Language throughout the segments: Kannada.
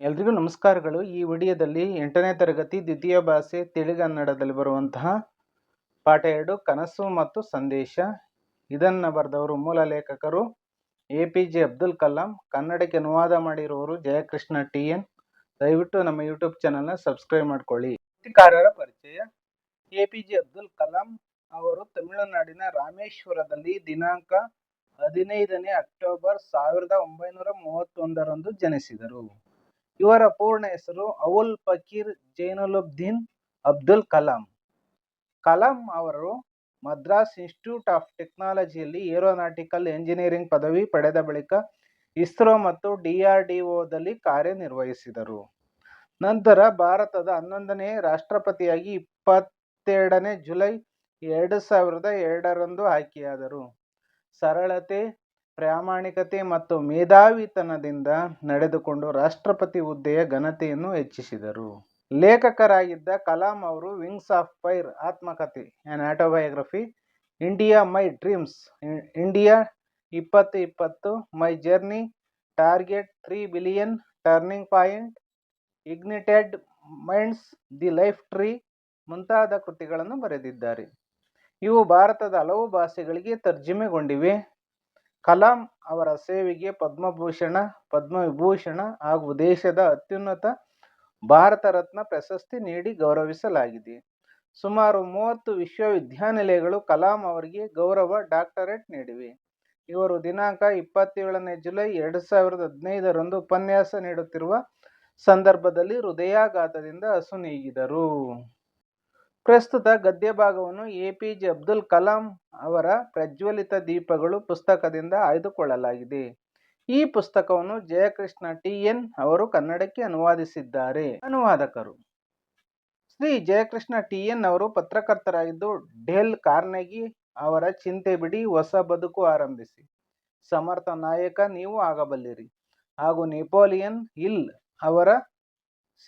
ಎಲ್ರಿಗೂ ನಮಸ್ಕಾರಗಳು. ಈ ವಿಡಿಯೋದಲ್ಲಿ ಎಂಟನೇ ತರಗತಿ ದ್ವಿತೀಯ ಭಾಷೆ ತಿಳಿಗನ್ನಡದಲ್ಲಿ ಬರುವಂತಹ ಪಾಠ ಎರಡು, ಕನಸು ಮತ್ತು ಸಂದೇಶ. ಇದನ್ನು ಬರೆದವರು ಮೂಲ ಲೇಖಕರು A P J Abdul Kalam. ಕನ್ನಡಕ್ಕೆ ಅನುವಾದ ಮಾಡಿರುವವರು ಜಯಕೃಷ್ಣ ಟಿ ಎನ್. ದಯವಿಟ್ಟು ನಮ್ಮ ಯೂಟ್ಯೂಬ್ ಚಾನಲ್ನ ಸಬ್ಸ್ಕ್ರೈಬ್ ಮಾಡಿಕೊಳ್ಳಿ. ಕೃತಿಕಾರರ ಪರಿಚಯ. A P J Abdul Kalam ಅವರು ತಮಿಳುನಾಡಿನ ರಾಮೇಶ್ವರದಲ್ಲಿ ದಿನಾಂಕ ಹದಿನೈದನೇ ಅಕ್ಟೋಬರ್ ಸಾವಿರದ ಒಂಬೈನೂರ ಮೂವತ್ತೊಂದರಂದು ಜನಿಸಿದರು. ಇವರ ಪೂರ್ಣ ಹೆಸರು ಅವುಲ್ ಫಕೀರ್ ಜೈನುಲುಬ್ದೀನ್ ಅಬ್ದುಲ್ ಕಲಾಂ. ಕಲಾಂ ಅವರು ಮದ್ರಾಸ್ ಇನ್ಸ್ಟಿಟ್ಯೂಟ್ ಆಫ್ ಟೆಕ್ನಾಲಜಿಯಲ್ಲಿ ಏರೋನಾಟಿಕಲ್ ಎಂಜಿನಿಯರಿಂಗ್ ಪದವಿ ಪಡೆದ ಬಳಿಕ ಇಸ್ರೋ ಮತ್ತು ಡಿಆರ್ಡಿಒದಲ್ಲಿ ಕಾರ್ಯನಿರ್ವಹಿಸಿದರು. ನಂತರ ಭಾರತದ ಹನ್ನೊಂದನೇ ರಾಷ್ಟ್ರಪತಿಯಾಗಿ ಇಪ್ಪತ್ತೆರಡನೇ ಜುಲೈ ಎರಡು ಸಾವಿರದ ಎರಡರಂದು ಆಯ್ಕೆಯಾದರು. ಸರಳತೆ ಪ್ರಾಮಾಣಿಕತೆ ಮತ್ತು ಮೇಧಾವಿತನದಿಂದ ನಡೆದುಕೊಂಡು ರಾಷ್ಟ್ರಪತಿ ಹುದ್ದೆಯ ಘನತೆಯನ್ನು ಹೆಚ್ಚಿಸಿದರು. ಲೇಖಕರಾಗಿದ್ದ ಕಲಾಂ ಅವರು wings of fire ಆತ್ಮಕಥೆ an autobiography India my dreams India ಇಪ್ಪತ್ತು ಇಪ್ಪತ್ತು my journey target three billion turning point ignited minds the life tree ಮುಂತಾದ ಕೃತಿಗಳನ್ನು ಬರೆದಿದ್ದಾರೆ. ಇವು ಭಾರತದ ಹಲವು ಭಾಷೆಗಳಿಗೆ ತರ್ಜುಮೆಗೊಂಡಿವೆ. ಕಲಾಂ ಅವರ ಸೇವೆಗೆ ಪದ್ಮಭೂಷಣ, ಪದ್ಮವಿಭೂಷಣ ಹಾಗೂ ದೇಶದ ಅತ್ಯುನ್ನತ ಭಾರತ ರತ್ನ ಪ್ರಶಸ್ತಿ ನೀಡಿ ಗೌರವಿಸಲಾಗಿದೆ. ಸುಮಾರು ಮೂವತ್ತು ವಿಶ್ವವಿದ್ಯಾನಿಲಯಗಳು ಕಲಾಂ ಅವರಿಗೆ ಗೌರವ ಡಾಕ್ಟರೇಟ್ ನೀಡಿವೆ. ಇವರು ದಿನಾಂಕ ಇಪ್ಪತ್ತೇಳನೇ ಜುಲೈ ಎರಡು ಸಾವಿರದ ಹದಿನೈದರಂದು ಉಪನ್ಯಾಸ ನೀಡುತ್ತಿರುವ ಸಂದರ್ಭದಲ್ಲಿ ಹೃದಯಾಘಾತದಿಂದ ಅಸುನೀಗಿದರು ಪ್ರಸ್ತುತ ಗದ್ಯ ಭಾಗವನ್ನು A P J. Abdul Kalam ಅವರ ಪ್ರಜ್ವಲಿತ ದೀಪಗಳು ಪುಸ್ತಕದಿಂದ ಆಯ್ದುಕೊಳ್ಳಲಾಗಿದೆ. ಈ ಪುಸ್ತಕವನ್ನು ಜಯಕೃಷ್ಣ ಟಿ. ಎನ್. ಅವರು ಕನ್ನಡಕ್ಕೆ ಅನುವಾದಿಸಿದ್ದಾರೆ. ಅನುವಾದಕರು. ಶ್ರೀ ಜಯಕೃಷ್ಣ ಟಿ. ಎನ್. ಅವರು ಪತ್ರಕರ್ತರಾಗಿದ್ದು, ಡೆಲ್ ಕಾರ್ನೆಗಿ ಅವರ ಚಿಂತೆ ಬಿಡಿ, ಹೊಸ ಬದುಕು ಆರಂಭಿಸಿ. ಸಮರ್ಥ ನಾಯಕ, ನೀವು ಆಗಬಲ್ಲಿರಿ. ಹಾಗೂ ನೆಪೋಲಿಯನ್ ಹಿಲ್ ಅವರ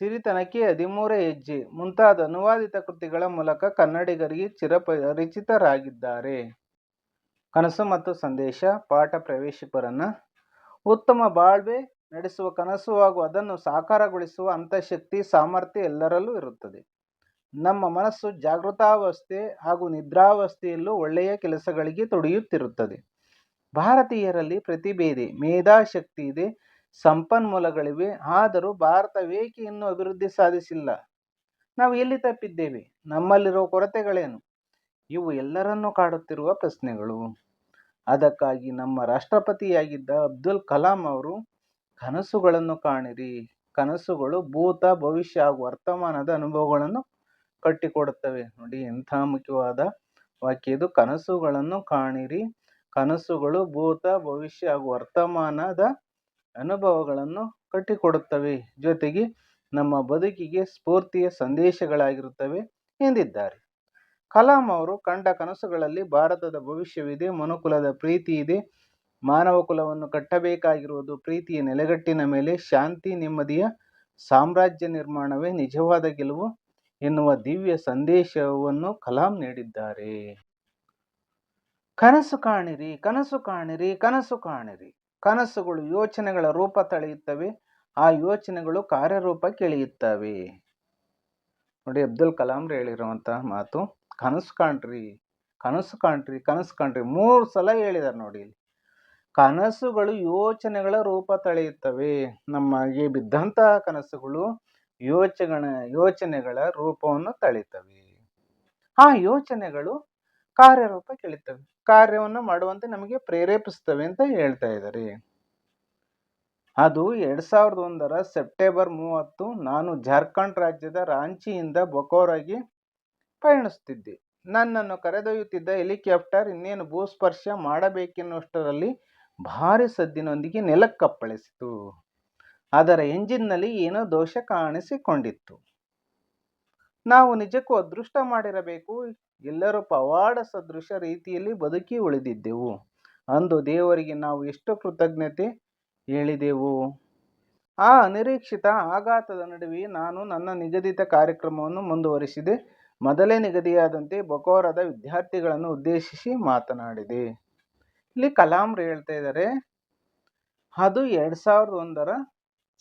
ಸಿರಿತನಕ್ಕೆ ಹದಿಮೂರೇ ಹೆಜ್ಜೆ. ಮುಂತಾದ ಅನುವಾದಿತ ಕೃತಿಗಳ ಮೂಲಕ ಕನ್ನಡಿಗರಿಗೆ ಚಿರಪರಿಚಿತರಾಗಿದ್ದಾರೆ. ಕನಸು ಮತ್ತು ಸಂದೇಶ, ಪಾಠ ಪ್ರವೇಶಿಕರನ್ನು. ಉತ್ತಮ ಬಾಳ್ವೆ ನಡೆಸುವ ಕನಸು ಹಾಗೂ ಅದನ್ನು ಸಾಕಾರಗೊಳಿಸುವ ಅಂತಃಶಕ್ತಿ, ಸಾಮರ್ಥ್ಯ ಎಲ್ಲರಲ್ಲೂ ಇರುತ್ತದೆ. ನಮ್ಮ ಮನಸ್ಸು ಜಾಗೃತಾವಸ್ಥೆ ಹಾಗೂ ನಿದ್ರಾವಸ್ಥೆಯಲ್ಲೂ ಒಳ್ಳೆಯ ಕೆಲಸಗಳಿಗೆ ತೊಡೆಯುತ್ತಿರುತ್ತದೆ ಭಾರತೀಯರಲ್ಲಿ ಪ್ರತಿಭೆ ಇದೆ ಮೇಧಾಶಕ್ತಿ ಇದೆ ಸಂಪನ್ಮೂಲಗಳಿವೆ. ಆದರೂ ಭಾರತವೇಕೆ ಇನ್ನೂ ಅಭಿವೃದ್ಧಿ ಸಾಧಿಸಿಲ್ಲ? ನಾವು ಎಲ್ಲಿ ತಪ್ಪಿದ್ದೇವೆ? ನಮ್ಮಲ್ಲಿರುವ ಕೊರತೆಗಳೇನು? ಇವು ಎಲ್ಲರನ್ನೂ ಕಾಡುತ್ತಿರುವ ಪ್ರಶ್ನೆಗಳು. ಅದಕ್ಕಾಗಿ ನಮ್ಮ ರಾಷ್ಟ್ರಪತಿಯಾಗಿದ್ದ ಅಬ್ದುಲ್ ಕಲಾಂ ಅವರು, ಕನಸುಗಳನ್ನು ಕಾಣಿರಿ. ಕನಸುಗಳು ಭೂತ, ಭವಿಷ್ಯ ಹಾಗೂ ವರ್ತಮಾನದ ಅನುಭವಗಳನ್ನು ಕಟ್ಟಿಕೊಡುತ್ತವೆ. ನೋಡಿ, ಎಂಥ ಮುಖ್ಯವಾದ ವಾಕ್ಯ ಇದು. ಕನಸುಗಳನ್ನು ಕಾಣಿರಿ. ಕನಸುಗಳು ಭೂತ, ಭವಿಷ್ಯ ಹಾಗೂ ವರ್ತಮಾನದ ಅನುಭವಗಳನ್ನು ಕಟ್ಟಿಕೊಡುತ್ತವೆ. ಜೊತೆಗೆ ನಮ್ಮ ಬದುಕಿಗೆ ಸ್ಫೂರ್ತಿಯ ಸಂದೇಶಗಳಾಗಿರುತ್ತವೆ ಎಂದಿದ್ದಾರೆ. ಕಲಾಂ ಅವರು ಕಂಡ ಕನಸುಗಳಲ್ಲಿ ಭಾರತದ ಭವಿಷ್ಯವಿದೆ, ಮನುಕುಲದ ಪ್ರೀತಿ ಇದೆ. ಮಾನವ ಕುಲವನ್ನು ಕಟ್ಟಬೇಕಾಗಿರುವುದು ಪ್ರೀತಿಯ ನೆಲೆಗಟ್ಟಿನ ಮೇಲೆ, ಶಾಂತಿ, ನೆಮ್ಮದಿಯ ಸಾಮ್ರಾಜ್ಯ ನಿರ್ಮಾಣವೇ ನಿಜವಾದ ಗೆಲುವು ಎನ್ನುವ ದಿವ್ಯ ಸಂದೇಶವನ್ನು ಕಲಾಂ ನೀಡಿದ್ದಾರೆ. ಕನಸು ಕಾಣಿರಿ ಕನಸು ಕಾಣಿರಿ ಕನಸು ಕಾಣಿರಿ. ಕನಸುಗಳು ಯೋಚನೆಗಳ ರೂಪ ತಳೆಯುತ್ತವೆ, ಆ ಯೋಚನೆಗಳು ಕಾರ್ಯರೂಪ ಇಳಿಯುತ್ತವೆ ನೋಡಿ ಅಬ್ದುಲ್ ಕಲಾಂ ಹೇಳಿರುವಂತಹ ಮಾತು, ಕನಸು ಕಾಣ್ರಿ ಕನಸು ಕಾಣ್ರಿ ಕನಸು ಕಾಣ್ರಿ. ಮೂರು ಸಲ ಹೇಳಿದ್ದಾರೆ ನೋಡಿ ಕನಸುಗಳು ಯೋಚನೆಗಳ ರೂಪ ತಳೆಯುತ್ತವೆ. ನಮಗೆ ಬಿದ್ದಂತಹ ಕನಸುಗಳು ಯೋಚನೆ ಯೋಚನೆಗಳ ರೂಪವನ್ನು ತಳೆಯುತ್ತವೆ. ಆ ಯೋಚನೆಗಳು ಕಾರ್ಯರೂಪ ಕೆಳಿತವೆ ಕಾರ್ಯವನ್ನು ಮಾಡುವಂತೆ ನಮಗೆ ಪ್ರೇರೇಪಿಸ್ತವೆ ಅಂತ ಹೇಳ್ತಾ ಇದ್ದಾರೆ. ಅದು ಎರಡ್ ಸಾವಿರದ ಒಂದರ ಸೆಪ್ಟೆಂಬರ್ ಮೂವತ್ತು ನಾನು ಜಾರ್ಖಂಡ್ ರಾಜ್ಯದ ರಾಂಚಿಯಿಂದ ಬೊಕೋರಾಗಿ ಪಯಣಿಸುತ್ತಿದ್ದೆ. ನನ್ನನ್ನು ಕರೆದೊಯ್ಯುತ್ತಿದ್ದ ಹೆಲಿಕಾಪ್ಟರ್ ಇನ್ನೇನು ಭೂಸ್ಪರ್ಶ ಮಾಡಬೇಕೆನ್ನುವಷ್ಟರಲ್ಲಿ ಭಾರಿ ಸದ್ದಿನೊಂದಿಗೆ ನೆಲಕ್ಕಪ್ಪಳಿಸಿತು. ಅದರ ಎಂಜಿನ್ನಲ್ಲಿ ಏನೋ ದೋಷ ಕಾಣಿಸಿಕೊಂಡಿತ್ತು. ನಾವು ನಿಜಕ್ಕೂ ಅದೃಷ್ಟ ಮಾಡಿರಬೇಕು. ಎಲ್ಲರೂ ಪವಾಡ ಸದೃಶ ರೀತಿಯಲ್ಲಿ ಬದುಕಿ ಉಳಿದಿದ್ದೆವು. ಅಂದು ದೇವರಿಗೆ ನಾವು ಎಷ್ಟು ಕೃತಜ್ಞತೆ ಹೇಳಿದೆವು. ಆ ಅನಿರೀಕ್ಷಿತ ಆಘಾತದ ನಡುವೆ ನಾನು ನನ್ನ ನಿಗದಿತ ಕಾರ್ಯಕ್ರಮವನ್ನು ಮುಂದುವರಿಸಿದೆ. ಮೊದಲೇ ನಿಗದಿಯಾದಂತೆ ಬಕೋರದ ವಿದ್ಯಾರ್ಥಿಗಳನ್ನು ಉದ್ದೇಶಿಸಿ ಮಾತನಾಡಿದೆ. ಇಲ್ಲಿ ಕಲಾಂರು ಹೇಳ್ತಾ ಇದ್ದಾರೆ. ಅದು ಎರಡು ಸಾವಿರದ ಒಂದರ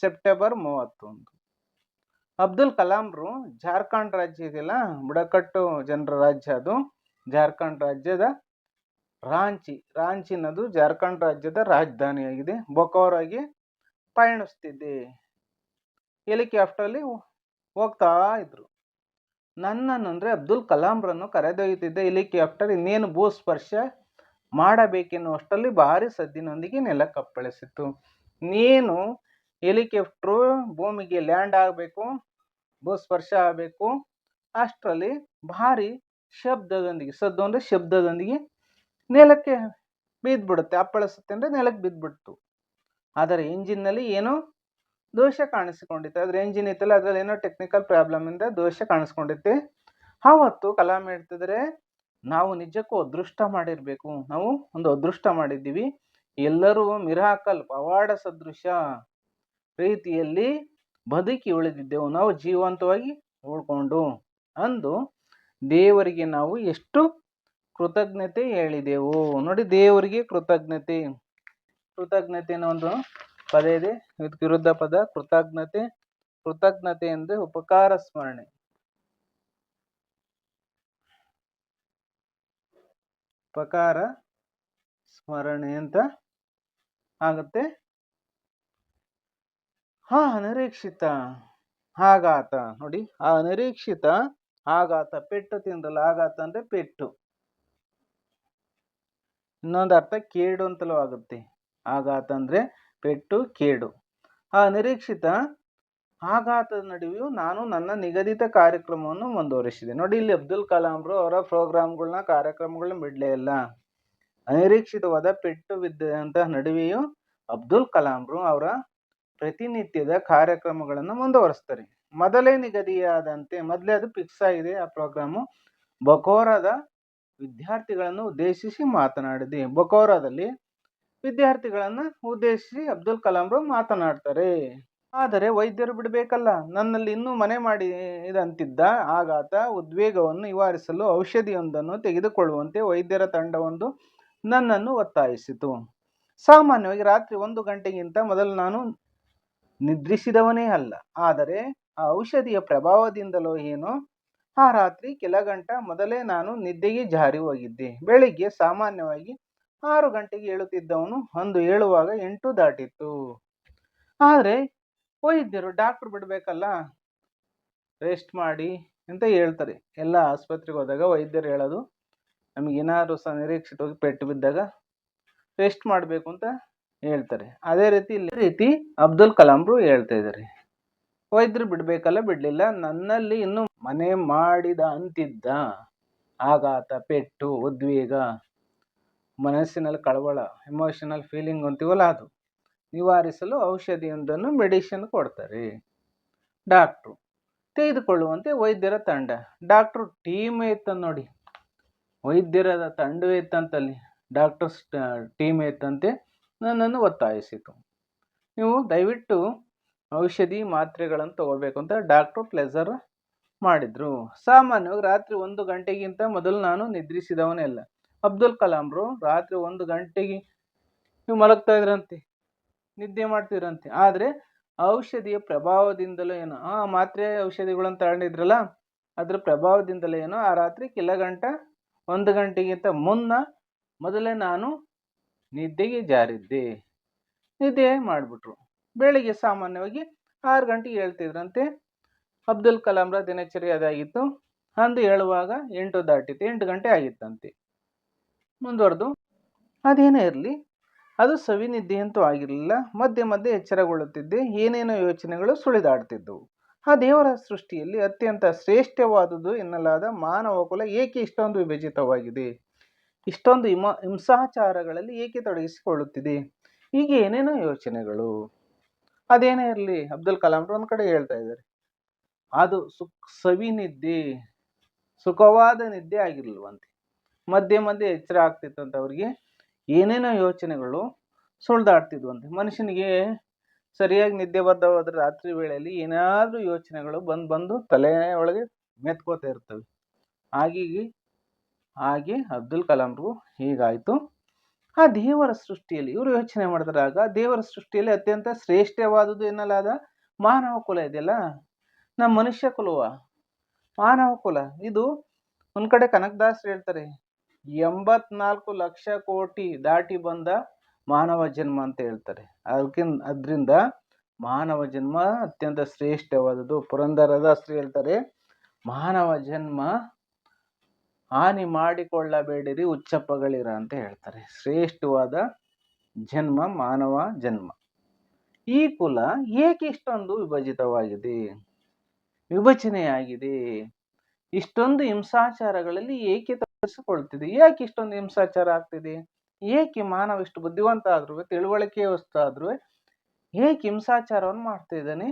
ಸೆಪ್ಟೆಂಬರ್ ಮೂವತ್ತೊಂದು. ಅಬ್ದುಲ್ ಕಲಾಂರು ಜಾರ್ಖಂಡ್ ರಾಜ್ಯ ಇದೆಯಲ್ಲ ಬುಡಕಟ್ಟು ಜನರ ರಾಜ್ಯ ಅದು. ಜಾರ್ಖಂಡ್ ರಾಜ್ಯದ ರಾಂಚಿ. ರಾಂಚಿನದು ಜಾರ್ಖಂಡ್ ರಾಜ್ಯದ ರಾಜಧಾನಿಯಾಗಿದೆ. ಬೊಕೋರಾಗಿ ಪಯಣಿಸ್ತಿದ್ದೆ. ಹೆಲಿಕಾಪ್ಟರಲ್ಲಿ ಹೋಗ್ತಾ ಇದ್ರು. ನನ್ನನ್ನು ಅಂದರೆ ಅಬ್ದುಲ್ ಕಲಾಂರನ್ನು ಕರೆದೊಯ್ಯುತ್ತಿದ್ದ ಹೆಲಿಕಾಪ್ಟರ್ ಇನ್ನೇನು ಭೂಸ್ಪರ್ಶ ಮಾಡಬೇಕೆನ್ನುವಷ್ಟರಲ್ಲಿ ಭಾರಿ ಸದ್ದಿನೊಂದಿಗೆ ನೆಲ ಕಪ್ಪಳಿಸಿತ್ತು ನೀನು ಹೆಲಿಕಾಪ್ಟ್ರು ಭೂಮಿಗೆ ಲ್ಯಾಂಡ್ ಆಗಬೇಕು ಭೂಸ್ಪರ್ಶ ಆಗಬೇಕು. ಅಷ್ಟರಲ್ಲಿ ಭಾರಿ ಶಬ್ದದೊಂದಿಗೆ, ಸದ್ದು ಅಂದರೆ ಶಬ್ದದೊಂದಿಗೆ ನೆಲಕ್ಕೆ ಬಿದ್ದುಬಿಡುತ್ತೆ ಅಪ್ಪಳಿಸುತ್ತೆ ಅಂದರೆ ನೆಲಕ್ಕೆ ಬಿದ್ದುಬಿಡ್ತು ಆದರೆ ಇಂಜಿನ್ನಲ್ಲಿ ಏನೋ ದೋಷ ಕಾಣಿಸಿಕೊಂಡಿತ್ತು. ಆದರೆ ಇಂಜಿನ್ ಇತ್ತಲ್ಲ ಅದರಲ್ಲಿ ಏನೋ ಟೆಕ್ನಿಕಲ್ ಪ್ರಾಬ್ಲಮಿಂದ ದೋಷ ಕಾಣಿಸ್ಕೊಂಡಿತ್ತು. ಆವತ್ತು ಕಲಾಂ ಹೇಳ್ತಿದ್ರೆ, ನಾವು ನಿಜಕ್ಕೂ ಅದೃಷ್ಟ ಮಾಡಿರಬೇಕು. ನಾವು ಒಂದು ಅದೃಷ್ಟ ಮಾಡಿದ್ದೀವಿ. ಎಲ್ಲರೂ ಮಿರಾಕಲ್ ಪವಾಡ ಸದೃಶ. ರೀತಿಯಲ್ಲಿ ಬದುಕಿ ಉಳಿದಿದ್ದೆವು. ನಾವು ಜೀವಂತವಾಗಿ ಉಳ್ಕೊಂಡು ಅಂದು ದೇವರಿಗೆ ನಾವು ಎಷ್ಟು ಕೃತಜ್ಞತೆ ಹೇಳಿದೆವು. ನೋಡಿ, ದೇವರಿಗೆ ಕೃತಜ್ಞತೆ. ಕೃತಜ್ಞತೆ ಒಂದು ಪದ ಇದೆ. ಇದಕ್ಕೆ ವಿರುದ್ಧ ಪದ, ಕೃತಜ್ಞತೆ. ಕೃತಜ್ಞತೆ ಎಂದು ಉಪಕಾರ ಸ್ಮರಣೆ. ಉಪಕಾರ ಸ್ಮರಣೆ ಅಂತ ಆಗುತ್ತೆ. ಹಾ, ಅನಿರೀಕ್ಷಿತ. ಆಘಾತ ನೋಡಿ, ಆ ಅನಿರೀಕ್ಷಿತ ಆಘಾತ ಪೆಟ್ಟು ತಿಂದಲು ಆಘಾತ ಅಂದ್ರೆ ಪೆಟ್ಟು. ಇನ್ನೊಂದು ಅರ್ಥ, ಕೇಡು ಅಂತಲೂ ಆಗುತ್ತೆ. ಆಘಾತ ಅಂದ್ರೆ ಪೆಟ್ಟು, ಕೇಡು. ಆ ಅನಿರೀಕ್ಷಿತ ಆಘಾತದ ನಡುವೆಯೂ ನಾನು ನನ್ನ ನಿಗದಿತ ಕಾರ್ಯಕ್ರಮವನ್ನು ಮುಂದುವರಿಸಿದೆ. ನೋಡಿ, ಇಲ್ಲಿ ಅಬ್ದುಲ್ ಕಲಾಂರು ಅವರ ಪ್ರೋಗ್ರಾಮ್ಗಳನ್ನ ಕಾರ್ಯಕ್ರಮಗಳನ್ನ ಬಿಡಲೇ ಇಲ್ಲ. ಅನಿರೀಕ್ಷಿತವಾದ ಪೆಟ್ಟು ಬಿದ್ದಂತಹ ನಡುವೆಯೂ ಅಬ್ದುಲ್ ಕಲಾಂರು ಅವರ ಪ್ರತಿನಿತ್ಯದ ಕಾರ್ಯಕ್ರಮಗಳನ್ನು ಮುಂದುವರಿಸ್ತಾರೆ. ಮೊದಲೇ ನಿಗದಿಯಾದಂತೆ ಮೊದಲೇ ಅದು ಫಿಕ್ಸ್ ಆಗಿದೆ. ಆ ಪ್ರೋಗ್ರಾಮು ಬಕೋರಾದ ವಿದ್ಯಾರ್ಥಿಗಳನ್ನು ಉದ್ದೇಶಿಸಿ ಮಾತನಾಡಿದೆ. ಬಕೋರಾದಲ್ಲಿ ವಿದ್ಯಾರ್ಥಿಗಳನ್ನು ಉದ್ದೇಶಿಸಿ ಅಬ್ದುಲ್ ಕಲಾಂರು ಮಾತನಾಡ್ತಾರೆ. ಆದರೆ ವೈದ್ಯರು ಬಿಡಬೇಕಲ್ಲ. ನನ್ನಲ್ಲಿ ಇನ್ನೂ ಮನೆ ಮಾಡಿ ಇದಂತಿದ್ದ ಆಘಾತ, ಉದ್ವೇಗವನ್ನು ನಿವಾರಿಸಲು ಔಷಧಿಯೊಂದನ್ನು ತೆಗೆದುಕೊಳ್ಳುವಂತೆ ವೈದ್ಯರ ತಂಡವೊಂದು ನನ್ನನ್ನು ಒತ್ತಾಯಿಸಿತು. ಸಾಮಾನ್ಯವಾಗಿ ರಾತ್ರಿ ಒಂದು ಗಂಟೆಗಿಂತ ಮೊದಲು ನಾನು ನಿದ್ರಿಸಿದವನೇ ಅಲ್ಲ. ಆದರೆ ಆ ಔಷಧಿಯ ಪ್ರಭಾವದಿಂದಲೋ ಏನೋ ಆ ರಾತ್ರಿ ಕೆಲ ಗಂಟ ಮೊದಲೇ ನಾನು ನಿದ್ದೆಗೆ ಜಾರಿ ಹೋಗಿದ್ದೆ. ಬೆಳಿಗ್ಗೆ ಸಾಮಾನ್ಯವಾಗಿ ಆರು ಗಂಟೆಗೆ ಏಳುತ್ತಿದ್ದವನು ಅಂದು ಏಳುವಾಗ ಎಂಟು ದಾಟಿತ್ತು. ಆದರೆ ವೈದ್ಯರು ಡಾಕ್ಟರ್ ಬಿಡಬೇಕಲ್ಲ, ರೆಸ್ಟ್ ಮಾಡಿ ಅಂತ ಹೇಳ್ತಾರೆ. ಎಲ್ಲ ಆಸ್ಪತ್ರೆಗೆ ಹೋದಾಗ ವೈದ್ಯರು ಹೇಳೋದು ನಮಗೆ ಏನಾದರೂ ಸಹ ನಿರೀಕ್ಷಿತವಾಗಿ ಪೆಟ್ಟು ಬಿದ್ದಾಗ ರೆಸ್ಟ್ ಮಾಡಬೇಕು ಅಂತ ಹೇಳ್ತಾರೆ. ಅದೇ ರೀತಿ ಇಲ್ಲಿ ರೀತಿ ಅಬ್ದುಲ್ ಕಲಾಂರು ಹೇಳ್ತಾ ಇದ್ದಾರೆ. ವೈದ್ಯರು ಬಿಡಬೇಕಲ್ಲ, ಬಿಡಲಿಲ್ಲ. ನನ್ನಲ್ಲಿ ಇನ್ನು ಮನೆ ಮಾಡಿದ ಅಂತಿದ್ದ. ಆಘಾತ, ಪೆಟ್ಟು, ಉದ್ವೇಗ, ಮನಸ್ಸಿನಲ್ಲಿ ಕಳವಳ ಎಮೋಷನಲ್ ಫೀಲಿಂಗ್ ಅಂತೀವಲ್ಲ ಅದು. ನಿವಾರಿಸಲು ಔಷಧಿಯೊಂದನ್ನು ಮೆಡಿಸಿನ್ ಕೊಡ್ತಾರೆ. ಡಾಕ್ಟ್ರು ತೆಗೆದುಕೊಳ್ಳುವಂತೆ ವೈದ್ಯರ ತಂಡ. ಡಾಕ್ಟ್ರು ಟೀಮ್ ಇತ್ತ ನೋಡಿ. ವೈದ್ಯರ ತಂಡವೇ ಇತ್ತಂತಲ್ಲಿ ಡಾಕ್ಟರ್ಸ್ ಟೀಮ್ ಇತ್ತಂತೆ ನನ್ನನ್ನು ಒತ್ತಾಯಿಸಿತು. ನೀವು ದಯವಿಟ್ಟು ಔಷಧಿ ಮಾತ್ರೆಗಳನ್ನು ತಗೋಬೇಕು ಅಂತ ಡಾಕ್ಟ್ರು ಪ್ಲೆಸರ್ ಮಾಡಿದರು. ಸಾಮಾನ್ಯವಾಗಿ ರಾತ್ರಿ ಒಂದು ಗಂಟೆಗಿಂತ ಮೊದಲು ನಾನು ನಿದ್ರಿಸಿದವನೇ ಅಲ್ಲ ಅಬ್ದುಲ್ ಕಲಾಂರು ರಾತ್ರಿ ಒಂದು ಗಂಟೆಗೆ ನೀವು ಮಲಗ್ತಾ ಇದ್ರಂತೆ, ನಿದ್ದೆ ಮಾಡ್ತಿದ್ರಂತೆ. ಆದರೆ ಔಷಧಿಯ ಪ್ರಭಾವದಿಂದಲೂ ಏನೋ, ಆ ಮಾತ್ರೆ ಔಷಧಿಗಳನ್ನು ತಗೊಂಡಿದ್ರಲ್ಲ, ಅದ್ರ ಪ್ರಭಾವದಿಂದಲೇ ಏನೋ ಆ ರಾತ್ರಿ ಕೆಲ ಗಂಟ, ಒಂದು ಗಂಟೆಗಿಂತ ಮುನ್ನ ಮೊದಲೇ ನಾನು ನಿದ್ದೆಗೆ ಜಾರಿದ್ದೆ. ನಿದ್ದೆ ಮಾಡಿಬಿಟ್ರು. ಬೆಳಿಗ್ಗೆ ಸಾಮಾನ್ಯವಾಗಿ ಆರು ಗಂಟೆಗೆ ಹೇಳ್ತಿದ್ರಂತೆ, ಅಬ್ದುಲ್ ಕಲಾಂರ ದಿನಚರಿ ಅದಾಗಿತ್ತು. ಅಂದು ಹೇಳುವಾಗ ಎಂಟು ದಾಟಿತ್ತು, ಎಂಟು ಗಂಟೆ ಆಗಿತ್ತಂತೆ. ಮುಂದುವರೆದು, ಅದೇನೇ ಇರಲಿ. ಅದು ಸವಿನಿದ್ದೆ ಅಂತೂ ಆಗಿರಲಿಲ್ಲ. ಮಧ್ಯೆ ಮಧ್ಯೆ ಎಚ್ಚರಗೊಳ್ಳುತ್ತಿದ್ದೆ. ಏನೇನೋ ಯೋಚನೆಗಳು ಸುಳಿದಾಡ್ತಿದ್ದವು. ಆ ದೇವರ ಸೃಷ್ಟಿಯಲ್ಲಿ ಅತ್ಯಂತ ಶ್ರೇಷ್ಠವಾದುದು ಎನ್ನಲಾದ ಮಾನವ ಕುಲ ಏಕೆ ಇಷ್ಟೊಂದು ವಿಭಜಿತವಾಗಿದೆ? ಇಷ್ಟೊಂದು ಹಿಮ, ಹಿಂಸಾಚಾರಗಳಲ್ಲಿ ಏಕೆ ತೊಡಗಿಸಿಕೊಳ್ಳುತ್ತಿದೆ? ಹೀಗೆ ಏನೇನೋ ಯೋಚನೆಗಳು. ಅದೇನೇ ಇರಲಿ, ಅಬ್ದುಲ್ ಕಲಾಂ ಒಂದು ಕಡೆ ಹೇಳ್ತಾ ಇದ್ದಾರೆ. ಅದು ಸುಖ, ಸವಿ ನಿದ್ದೆ. ಸುಖವಾದ ನಿದ್ದೆ ಆಗಿರ್ಲಿಲ್ವಂತೆ. ಮಧ್ಯೆ ಮಧ್ಯೆ ಎಚ್ಚರ ಆಗ್ತಿತ್ತಂತ ಅವ್ರಿಗೆ. ಏನೇನೋ ಯೋಚನೆಗಳು ಸುಳ್ದಾಡ್ತಿದ್ವಂತೆ. ಮನುಷ್ಯನಿಗೆ ಸರಿಯಾಗಿ ನಿದ್ದೆ ಬರ್ದ ರಾತ್ರಿ ವೇಳೆಯಲ್ಲಿ ಏನಾದರೂ ಯೋಚನೆಗಳು ಬಂದು ಬಂದು ತಲೆ ಒಳಗೆ ಮೆತ್ಕೋತಾ ಇರ್ತವೆ. ಹಾಗಾಗಿ ಹಾಗೆ ಅಬ್ದುಲ್ ಕಲಾಂರು ಹೀಗಾಯಿತು. ಆ ದೇವರ ಸೃಷ್ಟಿಯಲ್ಲಿ ಇವರು ಯೋಚನೆ ಮಾಡಿದಾಗ ದೇವರ ಸೃಷ್ಟಿಯಲ್ಲಿ ಅತ್ಯಂತ ಶ್ರೇಷ್ಠವಾದುದು ಎನ್ನಲಾದ ಮಾನವ ಕುಲ ಇದೆಯಲ್ಲ? ನಮ್ಮ ಮನುಷ್ಯ ಕುಲವ. ಮಾನವ ಕುಲ. ಇದು ಒಂದ್ ಕಡೆ ಕನಕದಾಸರು ಹೇಳ್ತಾರೆ, ಎಂಬತ್ನಾಲ್ಕು ಲಕ್ಷ ಕೋಟಿ ದಾಟಿ ಬಂದ ಮಾನವ ಜನ್ಮ ಅಂತ ಹೇಳ್ತಾರೆ. ಅದಕ್ಕಿಂತ ಅದರಿಂದ ಮಾನವ ಜನ್ಮ ಅತ್ಯಂತ ಶ್ರೇಷ್ಠವಾದದ್ದು. ಪುರಂದರದಾಸರು ಹೇಳ್ತಾರೆ, ಮಾನವ ಜನ್ಮ ಹಾನಿ ಮಾಡಿಕೊಳ್ಳಬೇಡಿರಿ, ಉಚ್ಚಪ್ಪಗಳಿರ ಅಂತ ಹೇಳ್ತಾರೆ. ಶ್ರೇಷ್ಠವಾದ ಜನ್ಮ, ಮಾನವ ಜನ್ಮ. ಈ ಕುಲ ಏಕೆ ಇಷ್ಟೊಂದು ವಿಭಜಿತವಾಗಿದೆ? ವಿಭಜನೆಯಾಗಿದೆ. ಇಷ್ಟೊಂದು ಹಿಂಸಾಚಾರಗಳಲ್ಲಿ ಏಕೆ ತೋರಿಸಿಕೊಳ್ತಿದೆ ಯಾಕೆ ಇಷ್ಟೊಂದು ಹಿಂಸಾಚಾರ ಆಗ್ತಿದೆ? ಏಕೆ ಮಾನವ ಇಷ್ಟು ಬುದ್ಧಿವಂತ ಆದ್ರೂ, ತಿಳುವಳಿಕೆ ವಸ್ತು ಆದ್ರೂ, ಏಕೆ ಹಿಂಸಾಚಾರವನ್ನು ಮಾಡ್ತಾ ಇದ್ದಾನೆ?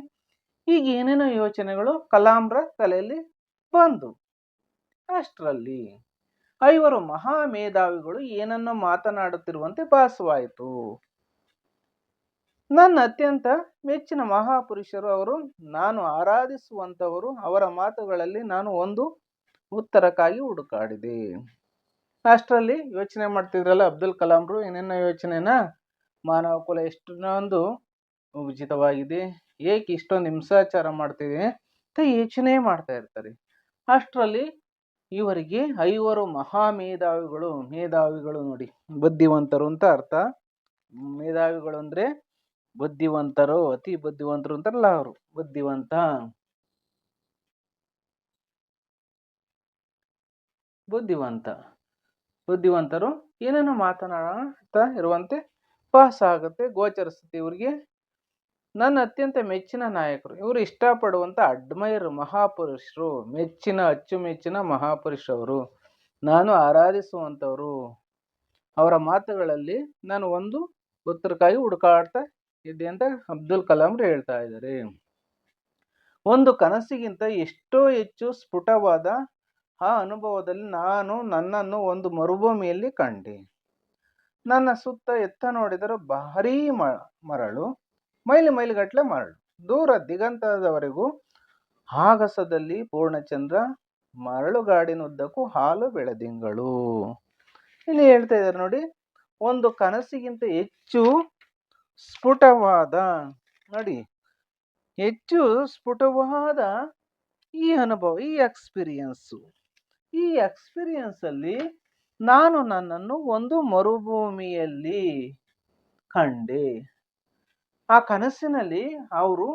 ಈಗ ಏನೇನೋ ಯೋಚನೆಗಳು ಕಲಾಂಬ್ರ ತಲೆಯಲ್ಲಿ ಬಂದು ಅಷ್ಟರಲ್ಲಿ ಐವರು ಮಹಾ ಮೇಧಾವಿಗಳು ಏನನ್ನೋ ಮಾತನಾಡುತ್ತಿರುವಂತೆ ಭಾಸವಾಯಿತು. ನನ್ನ ಅತ್ಯಂತ ಮೆಚ್ಚಿನ ಮಹಾಪುರುಷರು ಅವರು, ನಾನು ಆರಾಧಿಸುವಂತವರು ಅವರ ಮಾತುಗಳಲ್ಲಿ ನಾನು ಒಂದು ಉತ್ತರಕ್ಕಾಗಿ ಹುಡುಕಾಡಿದೆ. ಅಷ್ಟರಲ್ಲಿ ಯೋಚನೆ ಮಾಡ್ತಿದ್ರಲ್ಲ ಅಬ್ದುಲ್ ಕಲಾಂರು ಏನೇನೋ ಯೋಚನೆನ? ಮಾನವ ಕುಲ ಎಷ್ಟೊಂದು ಉಚಿತವಾಗಿದೆ ಏಕೆ ಇಷ್ಟೊಂದು ಹಿಂಸಾಚಾರ ಮಾಡ್ತಿದೆ ಅಂತ ಯೋಚನೆ ಮಾಡ್ತಾ ಇರ್ತಾರೆ. ಅಷ್ಟರಲ್ಲಿ ಇವರಿಗೆ ಐವರು ಮಹಾ ಮೇಧಾವಿಗಳು ಮೇಧಾವಿಗಳು ನೋಡಿ, ಬುದ್ಧಿವಂತರು ಅಂತ ಅರ್ಥ. ಮೇಧಾವಿಗಳು ಅಂದ್ರೆ ಬುದ್ಧಿವಂತರು, ಅತಿ ಬುದ್ಧಿವಂತರು ಅಂತಾರಲ್ಲ ಅವರು, ಬುದ್ಧಿವಂತ. ಬುದ್ಧಿವಂತ. ಬುದ್ಧಿವಂತರು ಏನೇನೋ ಮಾತನಾಡ್ತಾ ಇರುವಂತೆ ಪಾಸ್ ಆಗುತ್ತೆ ಗೋಚರಿಸುತ್ತೆ ಇವರಿಗೆ. ನನ್ನ ಅತ್ಯಂತ ಮೆಚ್ಚಿನ ನಾಯಕರು. ಇವರು ಇಷ್ಟಪಡುವಂಥ ಅಡ್ಮೈರ್ ಮಹಾಪುರುಷರು, ಮೆಚ್ಚಿನ, ಅಚ್ಚುಮೆಚ್ಚಿನ ಮಹಾಪುರುಷವರು ನಾನು ಆರಾಧಿಸುವಂಥವರು. ಅವರ ಮಾತುಗಳಲ್ಲಿ ನಾನು ಒಂದು ಉತ್ತರಕ್ಕಾಗಿ ಹುಡುಕಾಡ್ತಾ ಇದ್ದೆ ಅಂತ ಅಬ್ದುಲ್ ಕಲಾಂ ಹೇಳ್ತಾ ಇದ್ದಾರೆ. ಒಂದು ಕನಸಿಗಿಂತ ಎಷ್ಟೋ ಹೆಚ್ಚು ಸ್ಫುಟವಾದ ಆ ಅನುಭವದಲ್ಲಿ ನಾನು ನನ್ನನ್ನು ಒಂದು ಮರುಭೂಮಿಯಲ್ಲಿ ಕಂಡೆ. ನನ್ನ ಸುತ್ತ ಎತ್ತ ನೋಡಿದರೆ ಭಾರೀ ಮರಳು. ಮೈಲಿ ಮೈಲಿಗಟ್ಟಲೆ ಮರಳು. ದೂರ ದಿಗಂತದವರೆಗೂ ಆಗಸದಲ್ಲಿ ಪೂರ್ಣಚಂದ್ರ ಮರಳುಗಾಡಿನುದ್ದಕ್ಕೂ ಹಾಲು ಬೆಳೆದಿಂಗಳು. ಇಲ್ಲಿ ಹೇಳ್ತಾ ಇದ್ದಾರೆ ನೋಡಿ, ಒಂದು ಕನಸಿಗಿಂತ ಹೆಚ್ಚು ಸ್ಫುಟವಾದ, ನೋಡಿ, ಹೆಚ್ಚು ಸ್ಫುಟವಾದ ಈ ಅನುಭವ, ಈ ಎಕ್ಸ್ಪೀರಿಯನ್ಸು. ಈ ಎಕ್ಸ್ಪೀರಿಯನ್ಸಲ್ಲಿ ನಾನು ನನ್ನನ್ನು ಒಂದು ಮರುಭೂಮಿಯಲ್ಲಿ ಕಂಡೆ. ಆ ಕನಸಿನಲ್ಲಿ ಅವರು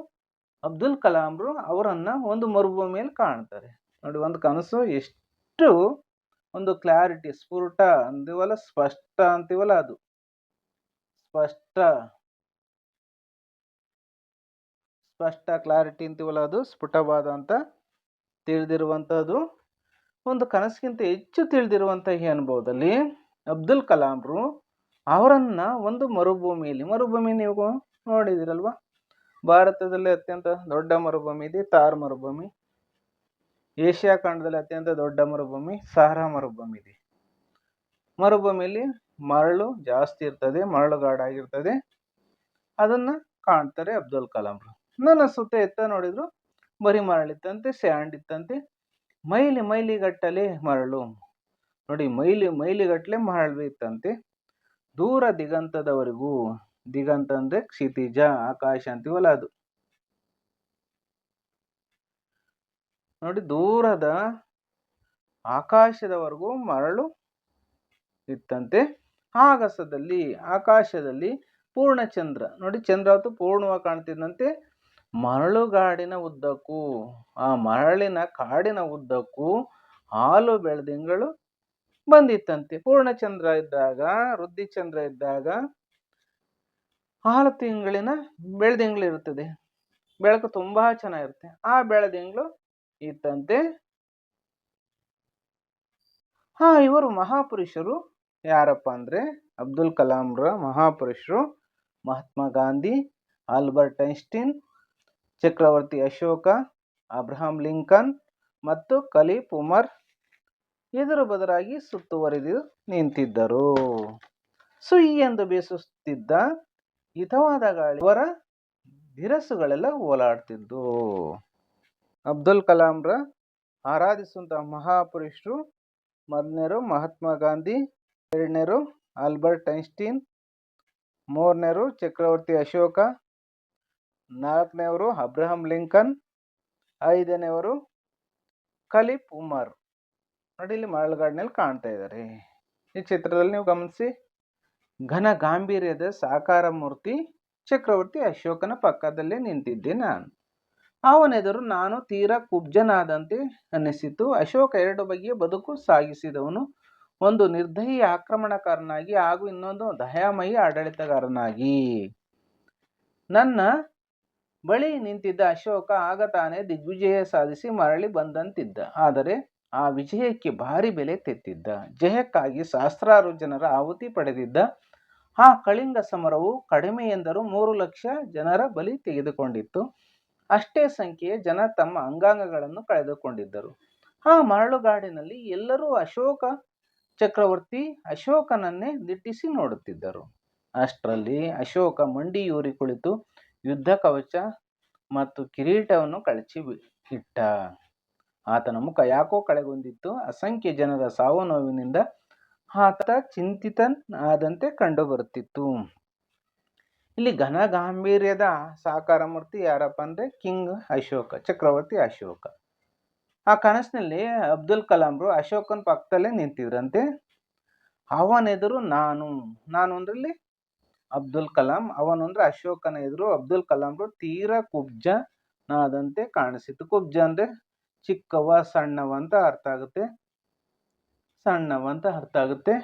ಅಬ್ದುಲ್ ಕಲಾಂರು ಅವರನ್ನ ಒಂದು ಮರುಭೂಮಿಯಲ್ಲಿ ಕಾಣ್ತಾರೆ. ನೋಡಿ, ಒಂದು ಕನಸು ಎಷ್ಟು ಒಂದು ಕ್ಲಾರಿಟಿ ಸ್ಫುಟ ಅಂತೀವಲ್ಲ, ಸ್ಪಷ್ಟ ಅಂತೀವಲ್ಲ ಅದು. ಸ್ಪಷ್ಟ. ಸ್ಪಷ್ಟ ಕ್ಲಾರಿಟಿ ಅಂತೀವಲ್ಲ ಅದು, ಸ್ಫುಟವಾದ ಅಂತ ತಿಳಿದಿರುವಂಥದ್ದು ಒಂದು ಕನಸಿಗಿಂತ ಹೆಚ್ಚು ತಿಳಿದಿರುವಂಥ ಈ ಅನುಭವದಲ್ಲಿ ಅಬ್ದುಲ್ ಕಲಾಂರು ಅವರನ್ನ ಒಂದು ಮರುಭೂಮಿಯಲ್ಲಿ, ಮರುಭೂಮಿ ನೀವು ನೋಡಿದಿರಲ್ವಾ? ಭಾರತದಲ್ಲಿ ಅತ್ಯಂತ ದೊಡ್ಡ ಮರುಭೂಮಿ ಇದೆ, ತಾರ್ ಮರುಭೂಮಿ. ಏಷ್ಯಾ ಖಂಡದಲ್ಲಿ ಅತ್ಯಂತ ದೊಡ್ಡ ಮರುಭೂಮಿ ಸಹರಾ ಮರುಭೂಮಿ ಇದೆ. ಮರುಭೂಮಿಯಲ್ಲಿ ಮರಳು ಜಾಸ್ತಿ ಇರ್ತದೆ, ಮರಳುಗಾಡಾಗಿರ್ತದೆ. ಅದನ್ನ ಕಾಣ್ತಾರೆ ಅಬ್ದುಲ್ ಕಲಾಂ ನನ್ನ ಸುತ್ತ ಎತ್ತ ನೋಡಿದ್ರು, ಬರೀ ಮರಳಿತ್ತಂತೆ, ಸ್ಯಾಂಡ್ ಇತ್ತಂತೆ. ಮೈಲಿ ಮೈಲಿಗಟ್ಟಲೆ ಮರಳು. ನೋಡಿ, ಮೈಲಿ ಮೈಲಿಗಟ್ಟಲೆ ಮರಳು ಇತ್ತಂತೆ. ದೂರ ದಿಗಂತದವರೆಗೂ ದಿಗಂತ ಅಂದ್ರೆ ಕ್ಷಿತಿಜ, ಆಕಾಶ ಅಂತೀವಲ್ಲ ಅದು. ನೋಡಿ ದೂರದ ಆಕಾಶದವರೆಗೂ ಮರಳು ಇತ್ತಂತೆ. ಆಗಸದಲ್ಲಿ, ಆಕಾಶದಲ್ಲಿ ಪೂರ್ಣಚಂದ್ರ ನೋಡಿ ಚಂದ್ರ ಹೊತ್ತು ಪೂರ್ಣವಾಗಿ ಕಾಣ್ತಿದ್ದಂತೆ. ಮರಳುಗಾಡಿನ ಉದ್ದಕ್ಕೂ, ಆ ಮರಳಿನ ಕಾಡಿನ ಉದ್ದಕ್ಕೂ ಹಾಲು ಬೆಳೆದಿಂಗಳು ಬಂದಿತ್ತಂತೆ. ಪೂರ್ಣಚಂದ್ರ ಇದ್ದಾಗ ವೃದ್ಧಿಚಂದ್ರ ಇದ್ದಾಗ ಹಾಲು ತಿಂಗಳಿನ ಬೆಳ್ದಿಂಗ್ಳು ಇರುತ್ತದೆ. ಬೆಳಕು ತುಂಬಾ ಚೆನ್ನಾಗಿರುತ್ತೆ. ಆ ಬೆಳದಿಂಗಳು ಇತ್ತಂತೆ ಹಾ, ಇವರು ಮಹಾಪುರುಷರು. ಯಾರಪ್ಪ ಅಂದ್ರೆ ಅಬ್ದುಲ್ ಕಲಾಂರ ಮಹಾಪುರುಷರು. ಮಹಾತ್ಮ ಗಾಂಧಿ, ಆಲ್ಬರ್ಟ್ ಐನ್ಸ್ಟೀನ್, ಚಕ್ರವರ್ತಿ ಅಶೋಕ, ಅಬ್ರಹಾಂ ಲಿಂಕನ್ ಮತ್ತು ಖಲೀಫ್ ಉಮರ್ ಎದುರು ಬದರಾಗಿ ಸುತ್ತುವರಿದು ನಿಂತಿದ್ದರು. ಸುಯಿ ಎಂದು ಬೇಸುತ್ತಿದ್ದ ಹಿತವಾದ ಗಾಳಿ ಅವರ ಧಿರಸುಗಳೆಲ್ಲ ಓಲಾಡ್ತಿದ್ದು. ಅಬ್ದುಲ್ ಕಲಾಂರ ಆರಾಧಿಸುವಂತಹ ಮಹಾಪುರುಷರು ಮೊದಲನೇರು ಮಹಾತ್ಮ ಗಾಂಧಿ ಎರಡನೇರು ಆಲ್ಬರ್ಟ್ ಐನ್ಸ್ಟೀನ್, ಮೂರನೇರು ಚಕ್ರವರ್ತಿ ಅಶೋಕ, ನಾಲ್ಕನೇವರು ಅಬ್ರಹಂ ಲಿಂಕನ್, ಐದನೇವರು ಖಲೀಫ್ ಉಮರ್. ನೋಡಿ ಇಲ್ಲಿ ಮರಳುಗಾಡಿನಲ್ಲಿ ಕಾಣ್ತಾ ಇದ್ದಾರೆ. ಈ ಚಿತ್ರದಲ್ಲಿ ನೀವು ಗಮನಿಸಿ. ಘನ ಗಾಂಭೀರ್ಯದ ಸಾಕಾರ ಮೂರ್ತಿ ಚಕ್ರವರ್ತಿ ಅಶೋಕನ ಪಕ್ಕದಲ್ಲೇ ನಿಂತಿದ್ದೆ ನಾನು. ಅವನೆದುರು ನಾನು ತೀರಾ ಕುಬ್ಜನಾದಂತೆ ಅನ್ನಿಸಿತು. ಅಶೋಕ ಎರಡು ಬಗೆಯ ಬದುಕು ಸಾಗಿಸಿದವನು. ಒಂದು ನಿರ್ದಯಿ ಆಕ್ರಮಣಕಾರನಾಗಿ ಹಾಗೂ ಇನ್ನೊಂದು ದಯಾಮಯಿ ಆಡಳಿತಗಾರನಾಗಿ. ನನ್ನ ಬಳಿ ನಿಂತಿದ್ದ ಅಶೋಕ ಆಗ ತಾನೇ ದಿಗ್ವಿಜಯ ಸಾಧಿಸಿ ಮರಳಿ ಬಂದಂತಿದ್ದ. ಆದರೆ ಆ ವಿಜಯಕ್ಕೆ ಭಾರಿ ಬೆಲೆ ತೆತ್ತಿದ್ದ. ಜಯಕ್ಕಾಗಿ ಸಹಸ್ರಾರು ಜನರ ಆಹುತಿ ಪಡೆದಿದ್ದ. ಆ ಕಳಿಂಗ ಸಮರವು ಕಡಿಮೆ ಎಂದರೂ ಮೂರು ಲಕ್ಷ ಜನರ ಬಲಿ ತೆಗೆದುಕೊಂಡಿತ್ತು. ಅಷ್ಟೇ ಸಂಖ್ಯೆಯ ಜನ ತಮ್ಮ ಅಂಗಾಂಗಗಳನ್ನು ಕಳೆದುಕೊಂಡಿದ್ದರು. ಆ ಮರಳುಗಾಡಿನಲ್ಲಿ ಎಲ್ಲರೂ ಅಶೋಕ ಚಕ್ರವರ್ತಿ ಅಶೋಕನನ್ನೇ ದಿಟ್ಟಿಸಿ ನೋಡುತ್ತಿದ್ದರು. ಅಷ್ಟರಲ್ಲಿ ಅಶೋಕ ಮಂಡಿಯೂರಿ ಕುಳಿತು ಯುದ್ಧ ಕವಚ ಮತ್ತು ಕಿರೀಟವನ್ನು ಕಳಚಿ ಇಟ್ಟ. ಆತನ ಮುಖ ಯಾಕೋ ಕಳೆಗೊಂದಿತ್ತು ಅಸಂಖ್ಯ ಜನರ ಸಾವು ನೋವಿನಿಂದ ಆತ ಚಿಂತಿತನಾದಂತೆ ಕಂಡುಬರುತ್ತಿತ್ತು. ಇಲ್ಲಿ ಘನ ಗಾಂಭೀರ್ಯದ ಸಾಕಾರ ಮೂರ್ತಿ ಯಾರಪ್ಪ ಅಂದರೆ ಕಿಂಗ್ ಅಶೋಕ, ಚಕ್ರವರ್ತಿ ಅಶೋಕ. ಆ ಕನಸಿನಲ್ಲಿ ಅಬ್ದುಲ್ ಕಲಾಂರು ಅಶೋಕನ ಪಕ್ಕದಲ್ಲೇ ನಿಂತಿದ್ರಂತೆ. ಅವನೆದುರು ನಾನು. ನಾನು ಅಂದ್ರಲ್ಲಿ ಅಬ್ದುಲ್ ಕಲಾಂ, ಅವನು ಅಂದ್ರೆ ಅಶೋಕನ ಎದುರು ಅಬ್ದುಲ್ ಕಲಾಂರು ತೀರಾ ಕುಬ್ಜನಾದಂತೆ ಕಾಣಿಸಿತು ಕುಬ್ಜ ಅಂದ್ರೆ ಚಿಕ್ಕವ, ಸಣ್ಣವ ಅಂತ ಅರ್ಥ ಆಗುತ್ತೆ. ಸಣ್ಣವ ಅಂತ ಅರ್ಥ ಆಗುತ್ತೆ.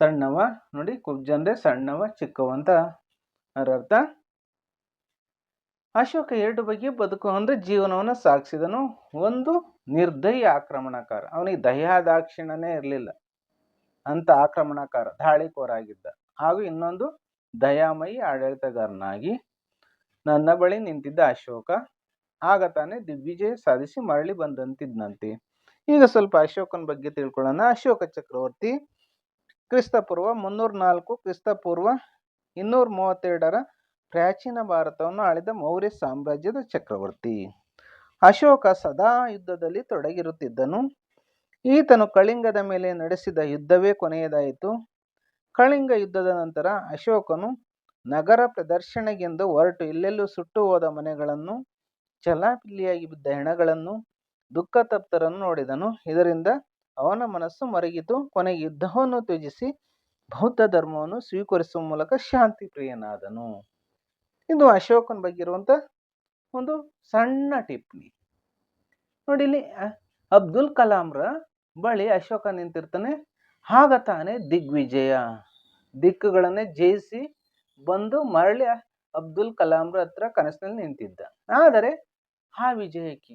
ಸಣ್ಣವ, ನೋಡಿ ಕುಬ್ಜ ಸಣ್ಣವ, ಚಿಕ್ಕವ ಅಂತ ಅರ್ಥ ಅಶೋಕ ಎರಡು ಬಗೆಯ ಬದುಕು ಅಂದ್ರೆ ಜೀವನವನ್ನು ಸಾಗಿಸಿದನು. ಒಂದು ನಿರ್ದಯಿ ಆಕ್ರಮಣಕಾರ. ಅವನಿಗೆ ದಯಾದಾಕ್ಷಿಣ್ಯನೇ ಇರಲಿಲ್ಲ. ಅಂತ ಆಕ್ರಮಣಕಾರ, ದಾಳಿಕೋರಾಗಿದ್ದ. ಹಾಗೂ ಇನ್ನೊಂದು ದಯಾಮಯಿ ಆಡಳಿತಗಾರನಾಗಿ ನನ್ನ ಬಳಿ ನಿಂತಿದ್ದ ಅಶೋಕ. ಆಗ ತಾನೇ ದಿಗ್ವಿಜಯ ಸಾಧಿಸಿ ಮರಳಿ ಬಂದಂತಿದ್ನಂತೆ. ಈಗ ಸ್ವಲ್ಪ ಅಶೋಕನ ಬಗ್ಗೆ ತಿಳ್ಕೊಳ್ಳೋಣ. ಅಶೋಕ ಚಕ್ರವರ್ತಿ, ಕ್ರಿಸ್ತಪೂರ್ವ ಮುನ್ನೂರ ನಾಲ್ಕು ಕ್ರಿಸ್ತಪೂರ್ವ ಇನ್ನೂರ ಮೂವತ್ತೆರಡರ ಪ್ರಾಚೀನ ಭಾರತವನ್ನು ಆಳಿದ ಮೌರ್ಯ ಸಾಮ್ರಾಜ್ಯದ ಚಕ್ರವರ್ತಿ. ಅಶೋಕ ಸದಾ ಯುದ್ಧದಲ್ಲಿ ತೊಡಗಿರುತ್ತಿದ್ದನು. ಈತನು ಕಳಿಂಗದ ಮೇಲೆ ನಡೆಸಿದ ಯುದ್ಧವೇ ಕೊನೆಯದಾಯಿತು. ಕಳಿಂಗ ಯುದ್ಧದ ನಂತರ ಅಶೋಕನು ನಗರ ಪ್ರದರ್ಶನಗೆಂದು ಹೊರಟು ಎಲ್ಲೆಲ್ಲೂ ಸುಟ್ಟು ಹೋದ ಮನೆಗಳನ್ನು ಚಲಾಪಿಲ್ಲಿಯಾಗಿ ಬಿದ್ದ ಹೆಣಗಳನ್ನು ದುಃಖ ತಪ್ತರನ್ನು ನೋಡಿದನು. ಇದರಿಂದ ಅವನ ಮನಸ್ಸು ಮರಗಿತು. ಕೊನೆಗೆ ಯುದ್ಧವನ್ನು ತ್ಯಜಿಸಿ ಬೌದ್ಧ ಧರ್ಮವನ್ನು ಸ್ವೀಕರಿಸುವ ಮೂಲಕ ಶಾಂತಿ ಪ್ರಿಯನಾದನು ಇದು ಅಶೋಕನ ಬಗ್ಗೆ ಇರುವಂತ ಒಂದು ಸಣ್ಣ ಟಿಪ್ಪಣಿ. ನೋಡಿ ಇಲ್ಲಿ ಅಬ್ದುಲ್ ಕಲಾಂರ ಬಳಿ ಅಶೋಕ ನಿಂತಿರ್ತಾನೆ. ಆಗ ತಾನೇ ದಿಗ್ವಿಜಯ, ದಿಕ್ಕುಗಳನ್ನೇ ಜಯಿಸಿ ಬಂದು ಮರಳಿ ಅಬ್ದುಲ್ ಕಲಾಂರ ಹತ್ರ ಕನಸಿನಲ್ಲಿ ನಿಂತಿದ್ದ. ಆದರೆ ಆ ವಿಜಯಕ್ಕೆ,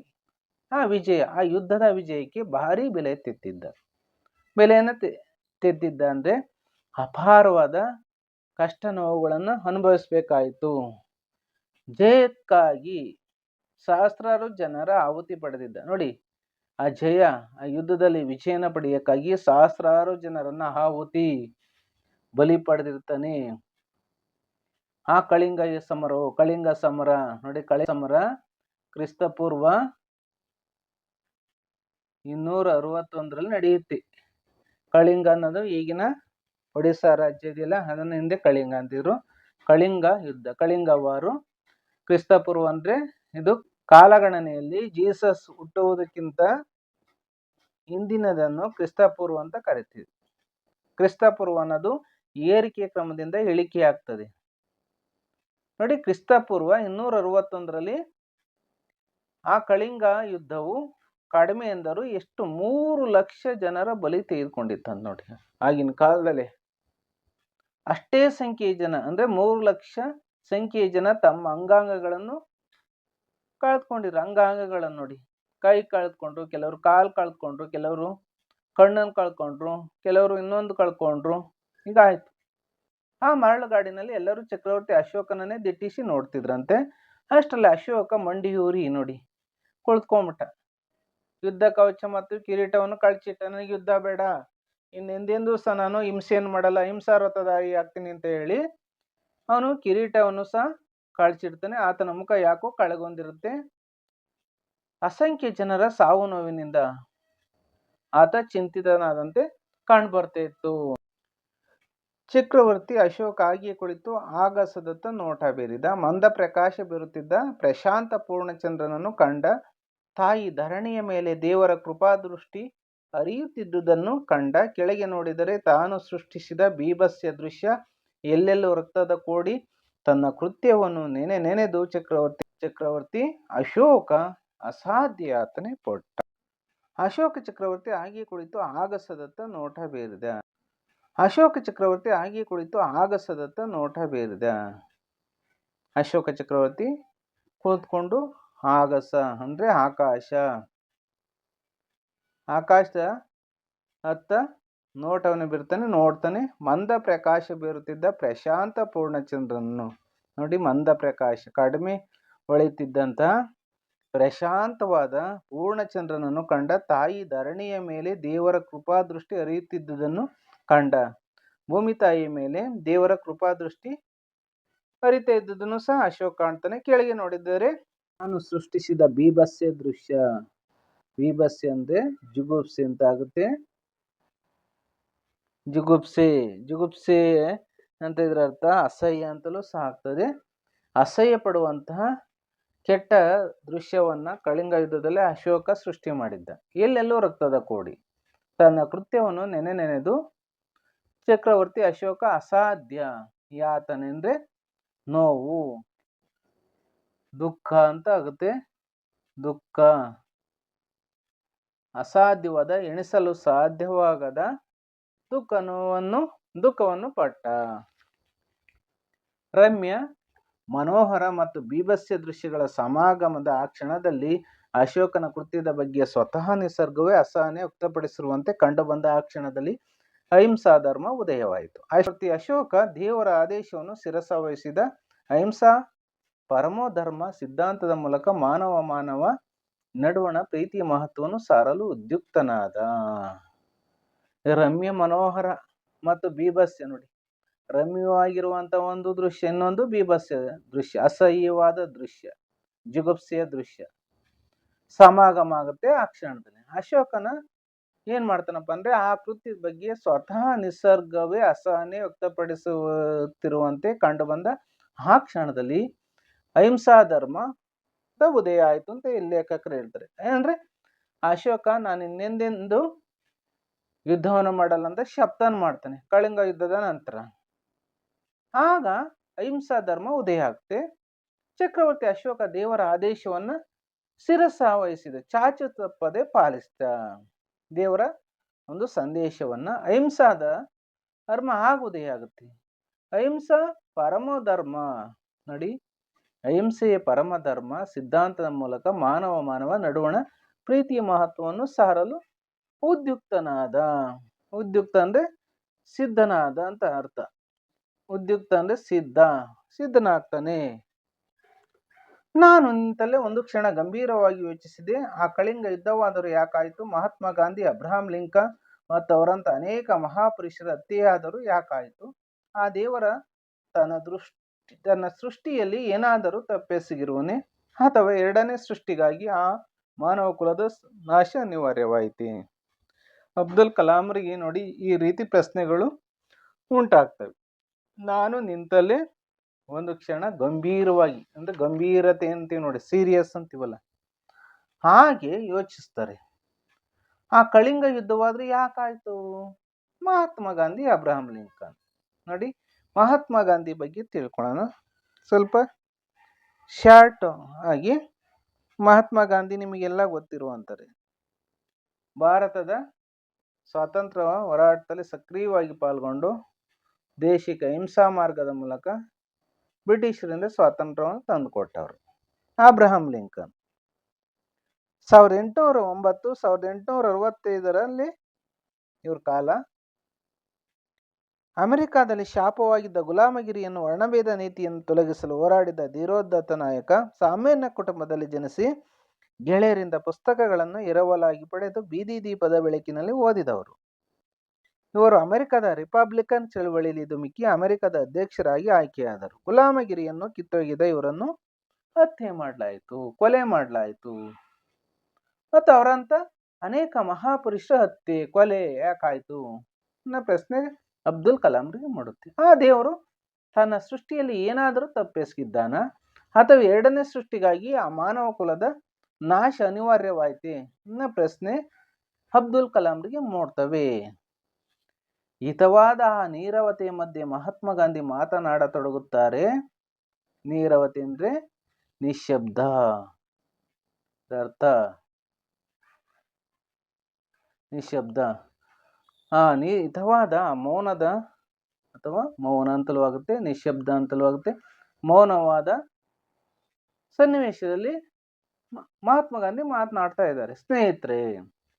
ಆ ವಿಜಯ, ಆ ಯುದ್ಧದ ವಿಜಯಕ್ಕೆ ಭಾರಿ ಬೆಲೆ ತೆತ್ತಿದ್ದ. ಬೆಲೆಯನ್ನು ತೆತ್ತಿದ್ದ ಅಂದರೆ ಅಪಾರವಾದ ಕಷ್ಟ ನೋವುಗಳನ್ನು ಅನುಭವಿಸ್ಬೇಕಾಯಿತು. ಜಯಕ್ಕಾಗಿ ಸಹಸ್ರಾರು ಜನರ ಆಹುತಿ ಪಡೆದಿದ್ದ. ನೋಡಿ, ಆ ಜಯ, ಆ ಯುದ್ಧದಲ್ಲಿ ವಿಜಯನ ಪಡೆಯಕ್ಕಾಗಿ ಸಹಸ್ರಾರು ಜನರನ್ನ ಆಹುತಿ ಬಲಿ ಪಡೆದಿರ್ತಾನೆ. ಆ ಕಳಿಂಗ ಸಮರವು ಕಳಿಂಗ ಸಮರ, ನೋಡಿ ಕಳಿ ಸಮರ ಕ್ರಿಸ್ತಪೂರ್ವ ಇನ್ನೂರ ಅರವತ್ತೊಂದರಲ್ಲಿ ನಡೆಯುತ್ತೆ. ಕಳಿಂಗ ಅನ್ನೋದು ಈಗಿನ ಒಡಿಸ್ಸಾ ರಾಜ್ಯದಿಲ್ಲ ಅದನ್ನ ಹಿಂದೆ ಕಳಿಂಗ ಅಂತಿದ್ರು. ಕಳಿಂಗ ಯುದ್ಧ, ಕಳಿಂಗ ವಾರು, ಕ್ರಿಸ್ತಪೂರ್ವ ಅಂದ್ರೆ ಇದು ಕಾಲಗಣನೆಯಲ್ಲಿ ಜೀಸಸ್ ಹುಟ್ಟುವುದಕ್ಕಿಂತ ಹಿಂದಿನದನ್ನು ಕ್ರಿಸ್ತಪೂರ್ವ ಅಂತ ಕರಿತೀವಿ. ಕ್ರಿಸ್ತಪೂರ್ವ ಅನ್ನೋದು ಏರಿಕೆ ಕ್ರಮದಿಂದ ಇಳಿಕೆ ಆಗ್ತದೆ ನೋಡಿ, ಕ್ರಿಸ್ತಪೂರ್ವ ಇನ್ನೂರ ಅರವತ್ತೊಂದರಲ್ಲಿ ಆ ಕಳಿಂಗ ಯುದ್ಧವು ಕಡಿಮೆ ಎಂದರು ಎಷ್ಟು? ಮೂರು ಲಕ್ಷ ಜನರ ಬಲಿ ತೆಗೆದುಕೊಂಡಿತ್ತಂತ ನೋಡಿ. ಆಗಿನ ಕಾಲದಲ್ಲಿ ಅಷ್ಟೇ ಸಂಖ್ಯೆಯ ಜನ, ಅಂದ್ರೆ ಮೂರು ಲಕ್ಷ ಸಂಖ್ಯೆಯ ಜನ ತಮ್ಮ ಅಂಗಾಂಗಗಳನ್ನು ಕಳೆದುಕೊಂಡಿದ್ರು. ಅಂಗಾಂಗಗಳನ್ನು ನೋಡಿ. ಕೈ ಕಳೆದುಕೊಂಡ್ರು, ಕೆಲವರು ಕಾಲು ಕಳೆದುಕೊಂಡ್ರು, ಕೆಲವರು ಕಣ್ಣನ್ನು ಕಳ್ಕೊಂಡ್ರು ಕೆಲವರು ಇನ್ನೊಂದು ಕಳ್ಕೊಂಡ್ರು ಹೀಗಾಯ್ತು ಆ ಮರಳುಗಾಡಿನಲ್ಲಿ ಎಲ್ಲರೂ ಚಕ್ರವರ್ತಿ ಅಶೋಕನನ್ನೇ ದಿಟ್ಟಿಸಿ ನೋಡ್ತಿದ್ರಂತೆ. ಅಷ್ಟರಲ್ಲಿ ಅಶೋಕ ಮಂಡಿಯೂರಿ ನೋಡಿ. ಕುಳಿತ್ಕೊಂಡ್ಬಿಟ್ಟ ಯುದ್ಧ ಕವಚ ಮತ್ತು ಕಿರೀಟವನ್ನು ಕಳಚಿಟ್ಟ. ನನಗೆ ಯುದ್ಧ ಬೇಡ. ಇನ್ನೆಂದೆಂದೂ ಸಹ ನಾನು ಹಿಂಸೆಯನ್ನು ಮಾಡಲ್ಲ. ಹಿಂಸಾರತದಾರಿ ಆಗ್ತೀನಿ ಅಂತ ಹೇಳಿ ಅವನು ಕಿರೀಟವನ್ನು ಸಹ ಕಳಚಿಡ್ತಾನೆ. ಆತನ ಮುಖ ಯಾಕೋ ಕಳೆಗೊಂದಿರುತ್ತೆ ಅಸಂಖ್ಯ ಜನರ ಸಾವು ನೋವಿನಿಂದ ಆತ ಚಿಂತಿತನಾದಂತೆ ಬರ್ತಾ ಇತ್ತು. ಚಕ್ರವರ್ತಿ ಅಶೋಕ ಆಗಿ ಕುಳಿತು ಆಗಸದತ್ತ ನೋಟ ಬೀರಿದ. ಮಂದ ಪ್ರಕಾಶ ಬೀರುತ್ತಿದ್ದ ಪ್ರಶಾಂತ ಪೂರ್ಣಚಂದ್ರನನ್ನು ಕಂಡ ತಾಯಿ ಧರಣಿಯ ಮೇಲೆ ದೇವರ ಕೃಪಾದೃಷ್ಟಿ ಹರಿಯುತ್ತಿದ್ದುದನ್ನು ಕಂಡ ಕೆಳಗೆ ನೋಡಿದರೆ ತಾನು ಸೃಷ್ಟಿಸಿದ ಬೀಭತ್ಸ್ಯ ದೃಶ್ಯ, ಎಲ್ಲೆಲ್ಲೂ ರಕ್ತದ ಕೋಡಿ, ತನ್ನ ಕೃತ್ಯವನ್ನು ನೆನೆ ನೆನೆದು ಚಕ್ರವರ್ತಿ ಚಕ್ರವರ್ತಿ ಅಶೋಕ ಅಸಾಧ್ಯ ಯಾತನೆ ಪಟ್ಟ. ಅಶೋಕ ಚಕ್ರವರ್ತಿ ಹಾಗೆ ಕುಳಿತು ಆಗಸದತ್ತ ನೋಟ ಬೀರಿದ. ಅಶೋಕ ಚಕ್ರವರ್ತಿ ಹಾಗೆ ಕುಳಿತು ಆಗಸದತ್ತ ನೋಟ ಬೀರಿದ. ಅಶೋಕ ಚಕ್ರವರ್ತಿ ಕೂತ್ಕೊಂಡು ಆಗಸ ಅಂದ್ರೆ ಆಕಾಶ. ಆಕಾಶ ಅತ್ತ ನೋಟವನ್ನು ಬೀರ್ತಾನೆ ನೋಡ್ತಾನೆ, ಮಂದ ಪ್ರಕಾಶ ಬೀರುತ್ತಿದ್ದ ಪ್ರಶಾಂತ ಪೂರ್ಣಚಂದ್ರನನ್ನು ನೋಡಿ ಮಂದ ಪ್ರಕಾಶ, ಕಡಿಮೆ ಹೊಳೆಯುತ್ತಿದ್ದಂತಹ ಪ್ರಶಾಂತವಾದ ಪೂರ್ಣಚಂದ್ರನನ್ನು ಕಂಡ ತಾಯಿ ಧರಣಿಯ ಮೇಲೆ ದೇವರ ಕೃಪಾದೃಷ್ಟಿ ಹರಿಯುತ್ತಿದ್ದುದನ್ನು ಕಂಡ. ಭೂಮಿ ತಾಯಿಯ ಮೇಲೆ ದೇವರ ಕೃಪಾದೃಷ್ಟಿ ಹರಿತಾ ಇದ್ದುದನ್ನು ಸಹ ಅಶೋಕ್ ಕಾಣ್ತಾನೆ. ಕೆಳಗೆ ನೋಡಿದರೆ ನಾನು ಸೃಷ್ಟಿಸಿದ ಬೀಭತ್ಸ ದೃಶ್ಯ. ಬೀಭತ್ಸೆ ಅಂದ್ರೆ ಜುಗುಪ್ಸೆ ಅಂತ ಆಗುತ್ತೆ. ಜುಗುಪ್ಸೆ ಜುಗುಪ್ಸೆ ಅಂತ ಇದರ ಅರ್ಥ ಅಸಹ್ಯ ಅಂತಲೂ ಸಹ ಆಗ್ತದೆ. ಅಸಹ್ಯ ಪಡುವಂತಹ ಕೆಟ್ಟ ದೃಶ್ಯವನ್ನ ಕಳಿಂಗ ಯುದ್ಧದಲ್ಲಿ ಅಶೋಕ ಸೃಷ್ಟಿ ಮಾಡಿದ್ದ. ಎಲ್ಲೆಲ್ಲೋ ರಕ್ತದ ಕೋಡಿ. ತನ್ನ ಕೃತ್ಯವನ್ನು ನೆನೆ ನೆನೆದು ಚಕ್ರವರ್ತಿ ಅಶೋಕ ಅಸಾಧ್ಯ ಯಾತನೆಂದ್ರೆ ನೋವು. ದುಃಖ ಅಂತ ಆಗುತ್ತೆ. ದುಃಖ. ಅಸಾಧ್ಯವಾದ, ಎಣಿಸಲು ಸಾಧ್ಯವಾಗದ ದುಃಖ ನೋವನ್ನು ದುಃಖವನ್ನು ಪಟ್ಟ. ರಮ್ಯ, ಮನೋಹರ ಮತ್ತು ಬೀಭತ್ಸ್ಯ ದೃಶ್ಯಗಳ ಸಮಾಗಮದ ಆ ಕ್ಷಣದಲ್ಲಿ ಅಶೋಕನ ಕೃತ್ಯದ ಬಗ್ಗೆ ಸ್ವತಃ ನಿಸರ್ಗವೇ ಅಸಹನೆ ವ್ಯಕ್ತಪಡಿಸಿರುವಂತೆ ಕಂಡುಬಂದ ಆ ಕ್ಷಣದಲ್ಲಿ ಅಹಿಂಸಾ ಧರ್ಮ ಉದಯವಾಯಿತು. ಅಶೋಕ ದೇವರ ಆದೇಶವನ್ನು ಶಿರಸವಹಿಸಿದ ಅಹಿಂಸಾ ಪರಮೋ ಧರ್ಮ ಸಿದ್ಧಾಂತದ ಮೂಲಕ ಮಾನವ ಮಾನವ ನಡುವಣ ಪ್ರೀತಿಯ ಮಹತ್ವವನ್ನು ಸಾರಲು ಉದ್ಯುಕ್ತನಾದ. ರಮ್ಯ ಮನೋಹರ ಮತ್ತು ಬೀಭತ್ಸ್ಯ ನೋಡಿ. ರಮ್ಯವಾಗಿರುವಂತ ಒಂದು ದೃಶ್ಯ, ಇನ್ನೊಂದು ಬೀಭತ್ಸ್ಯ ದೃಶ್ಯ, ಅಸಹ್ಯವಾದ ದೃಶ್ಯ, ಜುಗುಪ್ಸೆಯ ದೃಶ್ಯ. ಸಮಾಗಮ ಆಗುತ್ತೆ ಆ ಕ್ಷಣದಲ್ಲಿ. ಅಶೋಕನ ಏನ್ ಮಾಡ್ತಾನಪ್ಪ ಅಂದ್ರೆ ಆ ಕೃತಿ ಬಗ್ಗೆ ಸ್ವತಃ ನಿಸರ್ಗವೇ ಅಸಹನೆ ವ್ಯಕ್ತಪಡಿಸುತ್ತಿರುವಂತೆ ಕಂಡು ಬಂದ ಆ ಕ್ಷಣದಲ್ಲಿ ಅಹಿಂಸಾ ಧರ್ಮ ಉದಯ ಆಯಿತು ಅಂತ ಇಲ್ಲಿ ಲೇಖಕರು ಹೇಳ್ತಾರೆ. ಏನಂದ್ರೆ ಅಶೋಕ ನಾನು ಇನ್ನೆಂದೆಂದು ಯುದ್ಧವನ್ನು ಮಾಡಲ್ಲ ಅಂತ ಶಬ್ದನ ಮಾಡ್ತಾನೆ. ಕಳಿಂಗ ಯುದ್ಧದ ನಂತರ. ಆಗ ಅಹಿಂಸಾ ಧರ್ಮ ಉದಯ ಆಗುತ್ತೆ. ಚಕ್ರವರ್ತಿ ಅಶೋಕ ದೇವರ ಆದೇಶವನ್ನ ಶಿರಸಾವಹಿಸಿದ ಚಾಚು ತಪ್ಪದೆ ಪಾಲಿಸಿದ ದೇವರ ಒಂದು ಸಂದೇಶವನ್ನ ಅಹಿಂಸಾದ ಧರ್ಮ ಆಗ ಉದಯ ಆಗುತ್ತೆ. ಅಹಿಂಸಾ ಪರಮ ಧರ್ಮ ನೋಡಿ ಅಹಿಂಸೆಯ ಪರಮಧರ್ಮ ಸಿದ್ಧಾಂತದ ಮೂಲಕ ಮಾನವ ಮಾನವ ನಡುವಣ ಪ್ರೀತಿಯ ಮಹತ್ವವನ್ನು ಸಾರಲು ಉದ್ಯುಕ್ತನಾದ. ಉದ್ಯುಕ್ತ ಅಂದರೆ ಸಿದ್ಧನಾದ ಅಂತ ಅರ್ಥ. ಉದ್ಯುಕ್ತ ಅಂದರೆ ಸಿದ್ಧ, ಸಿದ್ಧನಾಗ್ತಾನೆ. ನಾನು ನಿಂತಲ್ಲೇ ಒಂದು ಕ್ಷಣ ಗಂಭೀರವಾಗಿ ಯೋಚಿಸಿದೆ. ಆ ಕಳಿಂಗ ಯುದ್ಧವಾದರೂ ಯಾಕಾಯಿತು? ಮಹಾತ್ಮ ಗಾಂಧಿ, ಅಬ್ರಹಾಂ ಲಿಂಕ ಮತ್ತು ಅವರಂತ ಅನೇಕ ಮಹಾಪುರುಷರ ಹತ್ಯೆಯಾದರೂ ಯಾಕಾಯಿತು? ಆ ದೇವರ ತನ್ನ ದೃಷ್ಟಿ ತನ್ನ ಸೃಷ್ಟಿಯಲ್ಲಿ ಏನಾದರೂ ತಪ್ಪೆಸಗಿರುವನೆ ಅಥವಾ ಎರಡನೇ ಸೃಷ್ಟಿಗಾಗಿ ಆ ಮಾನವ ಕುಲದ ನಾಶ ಅನಿವಾರ್ಯವಾಯಿತು? ಅಬ್ದುಲ್ ಕಲಾಂರಿಗೆ ನೋಡಿ ಈ ರೀತಿ ಪ್ರಶ್ನೆಗಳು ಉಂಟಾಗ್ತವೆ. ನಾನು ನಿಂತಲ್ಲೇ ಒಂದು ಕ್ಷಣ ಗಂಭೀರವಾಗಿ, ಅಂದರೆ ಗಂಭೀರತೆ ಅಂತೀವಿ ನೋಡಿ, ಸೀರಿಯಸ್ ಅಂತೀವಲ್ಲ, ಹಾಗೆ ಯೋಚಿಸ್ತಾರೆ. ಆ ಕಳಿಂಗ ಯುದ್ಧವಾದ್ರೆ ಯಾಕಾಯಿತು? Mahatma Gandhi, Abraham Lincoln. ನೋಡಿ ಮಹಾತ್ಮ ಗಾಂಧಿ ಬಗ್ಗೆ ತಿಳ್ಕೊಳ್ಳೋಣ ಸ್ವಲ್ಪ ಶಾರ್ಟ್ ಆಗಿ ಮಹಾತ್ಮ ಗಾಂಧಿ ನಿಮಗೆಲ್ಲ ಗೊತ್ತಿರುವಂತಾರೆ ಭಾರತದ ಸ್ವಾತಂತ್ರ್ಯ ಹೋರಾಟದಲ್ಲಿ ಸಕ್ರಿಯವಾಗಿ ಪಾಲ್ಗೊಂಡು ದೇಶಿಕ ಹಿಂಸಾ ಮಾರ್ಗದ ಮೂಲಕ ಬ್ರಿಟಿಷರಿಂದ ಸ್ವಾತಂತ್ರ್ಯವನ್ನು ತಂದುಕೊಟ್ಟವರು. Abraham Lincoln. ಸಾವಿರದ ಎಂಟುನೂರ ಒಂಬತ್ತು, ಸಾವಿರದ ಎಂಟುನೂರ ಅರವತ್ತೈದರಲ್ಲಿ ಇವ್ರ ಕಾಲ ಅಮೆರಿಕಾದಲ್ಲಿ ಶಾಪವಾಗಿದ್ದ ಗುಲಾಮಗಿರಿಯನ್ನು ವರ್ಣಭೇದ ನೀತಿಯನ್ನು ತೊಲಗಿಸಲು ಹೋರಾಡಿದ ಧೀರೋದತ್ತ ನಾಯಕ ಸಾಮಾನ್ಯ ಕುಟುಂಬದಲ್ಲಿ ಜನಿಸಿ ಗೆಳೆಯರಿಂದ ಪುಸ್ತಕಗಳನ್ನು ಎರವಲಾಗಿ ಪಡೆದು ಬೀದಿ ದೀಪದ ಬೆಳಕಿನಲ್ಲಿ ಓದಿದವರು. ಇವರು ಅಮೆರಿಕದ ರಿಪಬ್ಲಿಕನ್ ಚಳವಳಿಯಲ್ಲಿ ಧುಮುಕಿ ಅಮೆರಿಕದ ಅಧ್ಯಕ್ಷರಾಗಿ ಆಯ್ಕೆಯಾದರು. ಗುಲಾಮಗಿರಿಯನ್ನು ಕಿತ್ತೊಗೆದ ಇವರನ್ನು ಹತ್ಯೆ ಮಾಡಲಾಯಿತು, ಕೊಲೆ ಮಾಡಲಾಯಿತು. ಮತ್ತು ಅವರಂತ ಅನೇಕ ಮಹಾಪುರುಷರ ಹತ್ಯೆ, ಕೊಲೆ ಯಾಕಾಯಿತು ಅನ್ನೋ ಪ್ರಶ್ನೆ ಅಬ್ದುಲ್ ಕಲಾಂರಿಗೆ ಮಾಡುತ್ತೆ. ಆ ದೇವರು ತನ್ನ ಸೃಷ್ಟಿಯಲ್ಲಿ ಏನಾದರೂ ತಪ್ಪೆಸಗಿದ್ದಾನ ಅಥವಾ ಎರಡನೇ ಸೃಷ್ಟಿಗಾಗಿ ಆ ಮಾನವ ಕುಲದ ನಾಶ ಅನಿವಾರ್ಯವಾಯಿತೆ ಇನ್ನ ಪ್ರಶ್ನೆ ಅಬ್ದುಲ್ ಕಲಾಂರಿಗೆ ಮೂಡ್ತವೆ. ಹಿತವಾದ ಆ ನೀರವತೆಯ ಮಧ್ಯೆ ಮಹಾತ್ಮ ಗಾಂಧಿ ಮಾತನಾಡತೊಡಗುತ್ತಾರೆ ನೀರವತೆ ಅಂದ್ರೆ ನಿಶಬ್ದ ಅರ್ಥ ನಿಶಬ್ದ ನೀ ನಿಧವಾದ ಮೌನದ ಅಥವಾ ಮೌನ ಅಂತಲೂ ಆಗುತ್ತೆ ನಿಶಬ್ದ ಅಂತಲೂ ಆಗುತ್ತೆ. ಮೌನವಾದ ಸನ್ನಿವೇಶದಲ್ಲಿ ಮಹಾತ್ಮ ಗಾಂಧಿ ಮಾತನಾಡ್ತಾ ಇದ್ದಾರೆ. ಸ್ನೇಹಿತರೆ,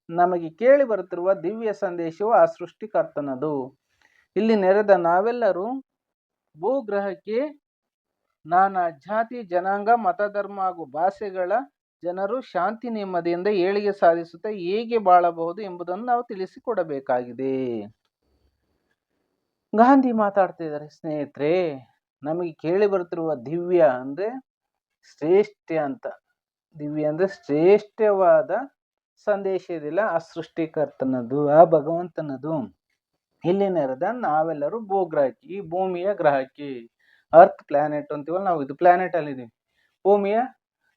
ನಮಗೆ ಕೇಳಿ ಬರುತ್ತಿರುವ ದಿವ್ಯ ಸಂದೇಶವು ಆ ಸೃಷ್ಟಿಕರ್ತನದು. ಇಲ್ಲಿ ನೆರೆದ ನಾವೆಲ್ಲರೂ ಭೂಗ್ರಹಕ್ಕೆ ನಾನಾ ಜಾತಿ, ಜನಾಂಗ, ಮತಧರ್ಮ ಹಾಗೂ ಭಾಷೆಗಳ ಜನರು ಶಾಂತಿ ನೆಮ್ಮದಿಯಿಂದ ಏಳಿಗೆ ಸಾಧಿಸುತ್ತಾ ಹೇಗೆ ಬಾಳಬಹುದು ಎಂಬುದನ್ನು ನಾವು ತಿಳಿಸಿಕೊಡಬೇಕಾಗಿದೆ. ಗಾಂಧಿ ಮಾತಾಡ್ತಿದ್ದಾರೆ ಸ್ನೇಹಿತರೆ. ನಮಗೆ ಕೇಳಿ ಬರುತ್ತಿರುವ ದಿವ್ಯ ಅಂದ್ರೆ ಶ್ರೇಷ್ಠ ಅಂತ. ದಿವ್ಯ ಅಂದ್ರೆ ಶ್ರೇಷ್ಠವಾದ ಸಂದೇಶ ಇದಿಲ್ಲ, ಆ ಸೃಷ್ಟಿಕರ್ತನದು, ಆ ಭಗವಂತನದು. ಇಲ್ಲಿ ನೆರೆದ ನಾವೆಲ್ಲರೂ ಭೂಗ್ರಹಕ್ಕೆ ಈ ಭೂಮಿಯ ಗ್ರಹಕ್ಕೆ ಅರ್ತ್ ಪ್ಲಾನೆಟ್ ಅಂತೀವಲ್ಲ, ನಾವು ಇದು ಪ್ಲಾನೆಟ್ ಅಲ್ಲಿ ಇದೀವಿ ಭೂಮಿಯ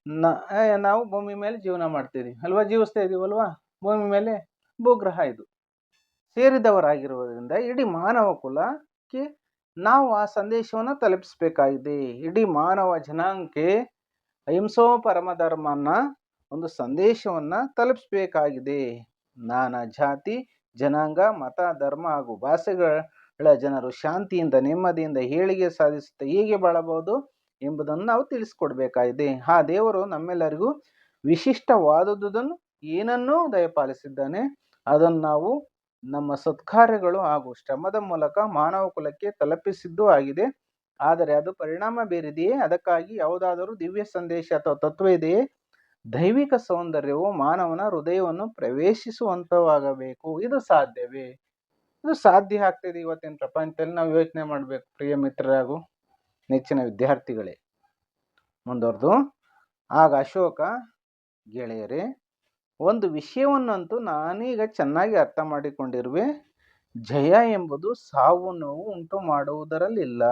ನಾವು ಭೂಮಿ ಮೇಲೆ ಜೀವನ ಮಾಡ್ತೀವಿ ಅಲ್ವಾ ಜೀವಿಸ್ತಾ ಇದೀವಲ್ವಾ ಭೂಮಿ ಮೇಲೆ ಭೂಗ್ರಹ ಇದು. ಸೇರಿದವರಾಗಿರುವುದರಿಂದ ಇಡೀ ಮಾನವ ಕುಲಕ್ಕೆ ನಾವು ಆ ಸಂದೇಶವನ್ನು ತಲುಪಿಸ್ಬೇಕಾಗಿದೆ. ಇಡೀ ಮಾನವ ಜನಾಂಗಕ್ಕೆ ಅಹಿಂಸೋ ಪರಮಧರ್ಮನ ಒಂದು ಸಂದೇಶವನ್ನು ತಲುಪಿಸ್ಬೇಕಾಗಿದೆ. ನಾನಾ ಜಾತಿ, ಜನಾಂಗ, ಮತ, ಧರ್ಮ ಹಾಗೂ ಭಾಷೆಗಳ ಜನರು ಶಾಂತಿಯಿಂದ, ನೆಮ್ಮದಿಯಿಂದ, ಏಳಿಗೆ ಸಾಧಿಸುತ್ತಾ ಹೇಗೆ ಬಾಳಬಹುದು? ಎಂಬುದನ್ನು ನಾವು ತಿಳಿಸ್ಕೊಡ್ಬೇಕಾಗಿದೆ. ಆ ದೇವರು ನಮ್ಮೆಲ್ಲರಿಗೂ ವಿಶಿಷ್ಟವಾದದುದನ್ನು ಏನನ್ನೂ ದಯಪಾಲಿಸಿದ್ದಾನೆ. ಅದನ್ನು ನಾವು ನಮ್ಮ ಸತ್ಕಾರ್ಯಗಳು ಹಾಗೂ ಶ್ರಮದ ಮೂಲಕ ಮಾನವ ಕುಲಕ್ಕೆ ತಲುಪಿಸಿದ್ದು ಆಗಿದೆ. ಆದರೆ ಅದು ಪರಿಣಾಮ ಬೀರಿದೆಯೇ? ಅದಕ್ಕಾಗಿ ಯಾವುದಾದರೂ ದಿವ್ಯ ಸಂದೇಶ ಅಥವಾ ತತ್ವ ಇದೆಯೇ? ದೈವಿಕ ಸೌಂದರ್ಯವು ಮಾನವನ ಹೃದಯವನ್ನು ಪ್ರವೇಶಿಸುವಂತವಾಗಬೇಕು ಇದು ಸಾಧ್ಯವೇ? ಇದು ಸಾಧ್ಯ ಆಗ್ತಿದೆ ಇವತ್ತಿನ ಪ್ರಪಂಚದಲ್ಲಿ? ನಾವು ಯೋಚನೆ ಮಾಡಬೇಕು, ಪ್ರಿಯ ಮಿತ್ರರಾಗು. ನೆಚ್ಚಿನ ವಿದ್ಯಾರ್ಥಿಗಳೇ ಮುಂದುವರೆದು. ಆಗ ಅಶೋಕ, ಗೆಳೆಯರೇ, ಒಂದು ವಿಷಯವನ್ನಂತೂ ನಾನೀಗ ಚೆನ್ನಾಗಿ ಅರ್ಥ ಮಾಡಿಕೊಂಡಿರುವೆ. ಜಯ ಎಂಬುದು ಸಾವು ನೋವು ಉಂಟು ಮಾಡುವುದರಲ್ಲಿಲ್ಲ.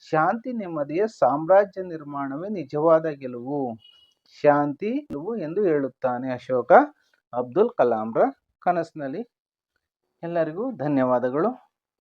ಶಾಂತಿ ನೆಮ್ಮದಿಯ ಸಾಮ್ರಾಜ್ಯ ನಿರ್ಮಾಣವೇ ನಿಜವಾದ ಗೆಲುವು. ಶಾಂತಿ ಗೆಲುವು ಎಂದು ಹೇಳುತ್ತಾನೆ ಅಶೋಕ. ಅಬ್ದುಲ್ ಕಲಾಂರ ಕನಸಿನಲ್ಲಿ. ಎಲ್ಲರಿಗೂ ಧನ್ಯವಾದಗಳು.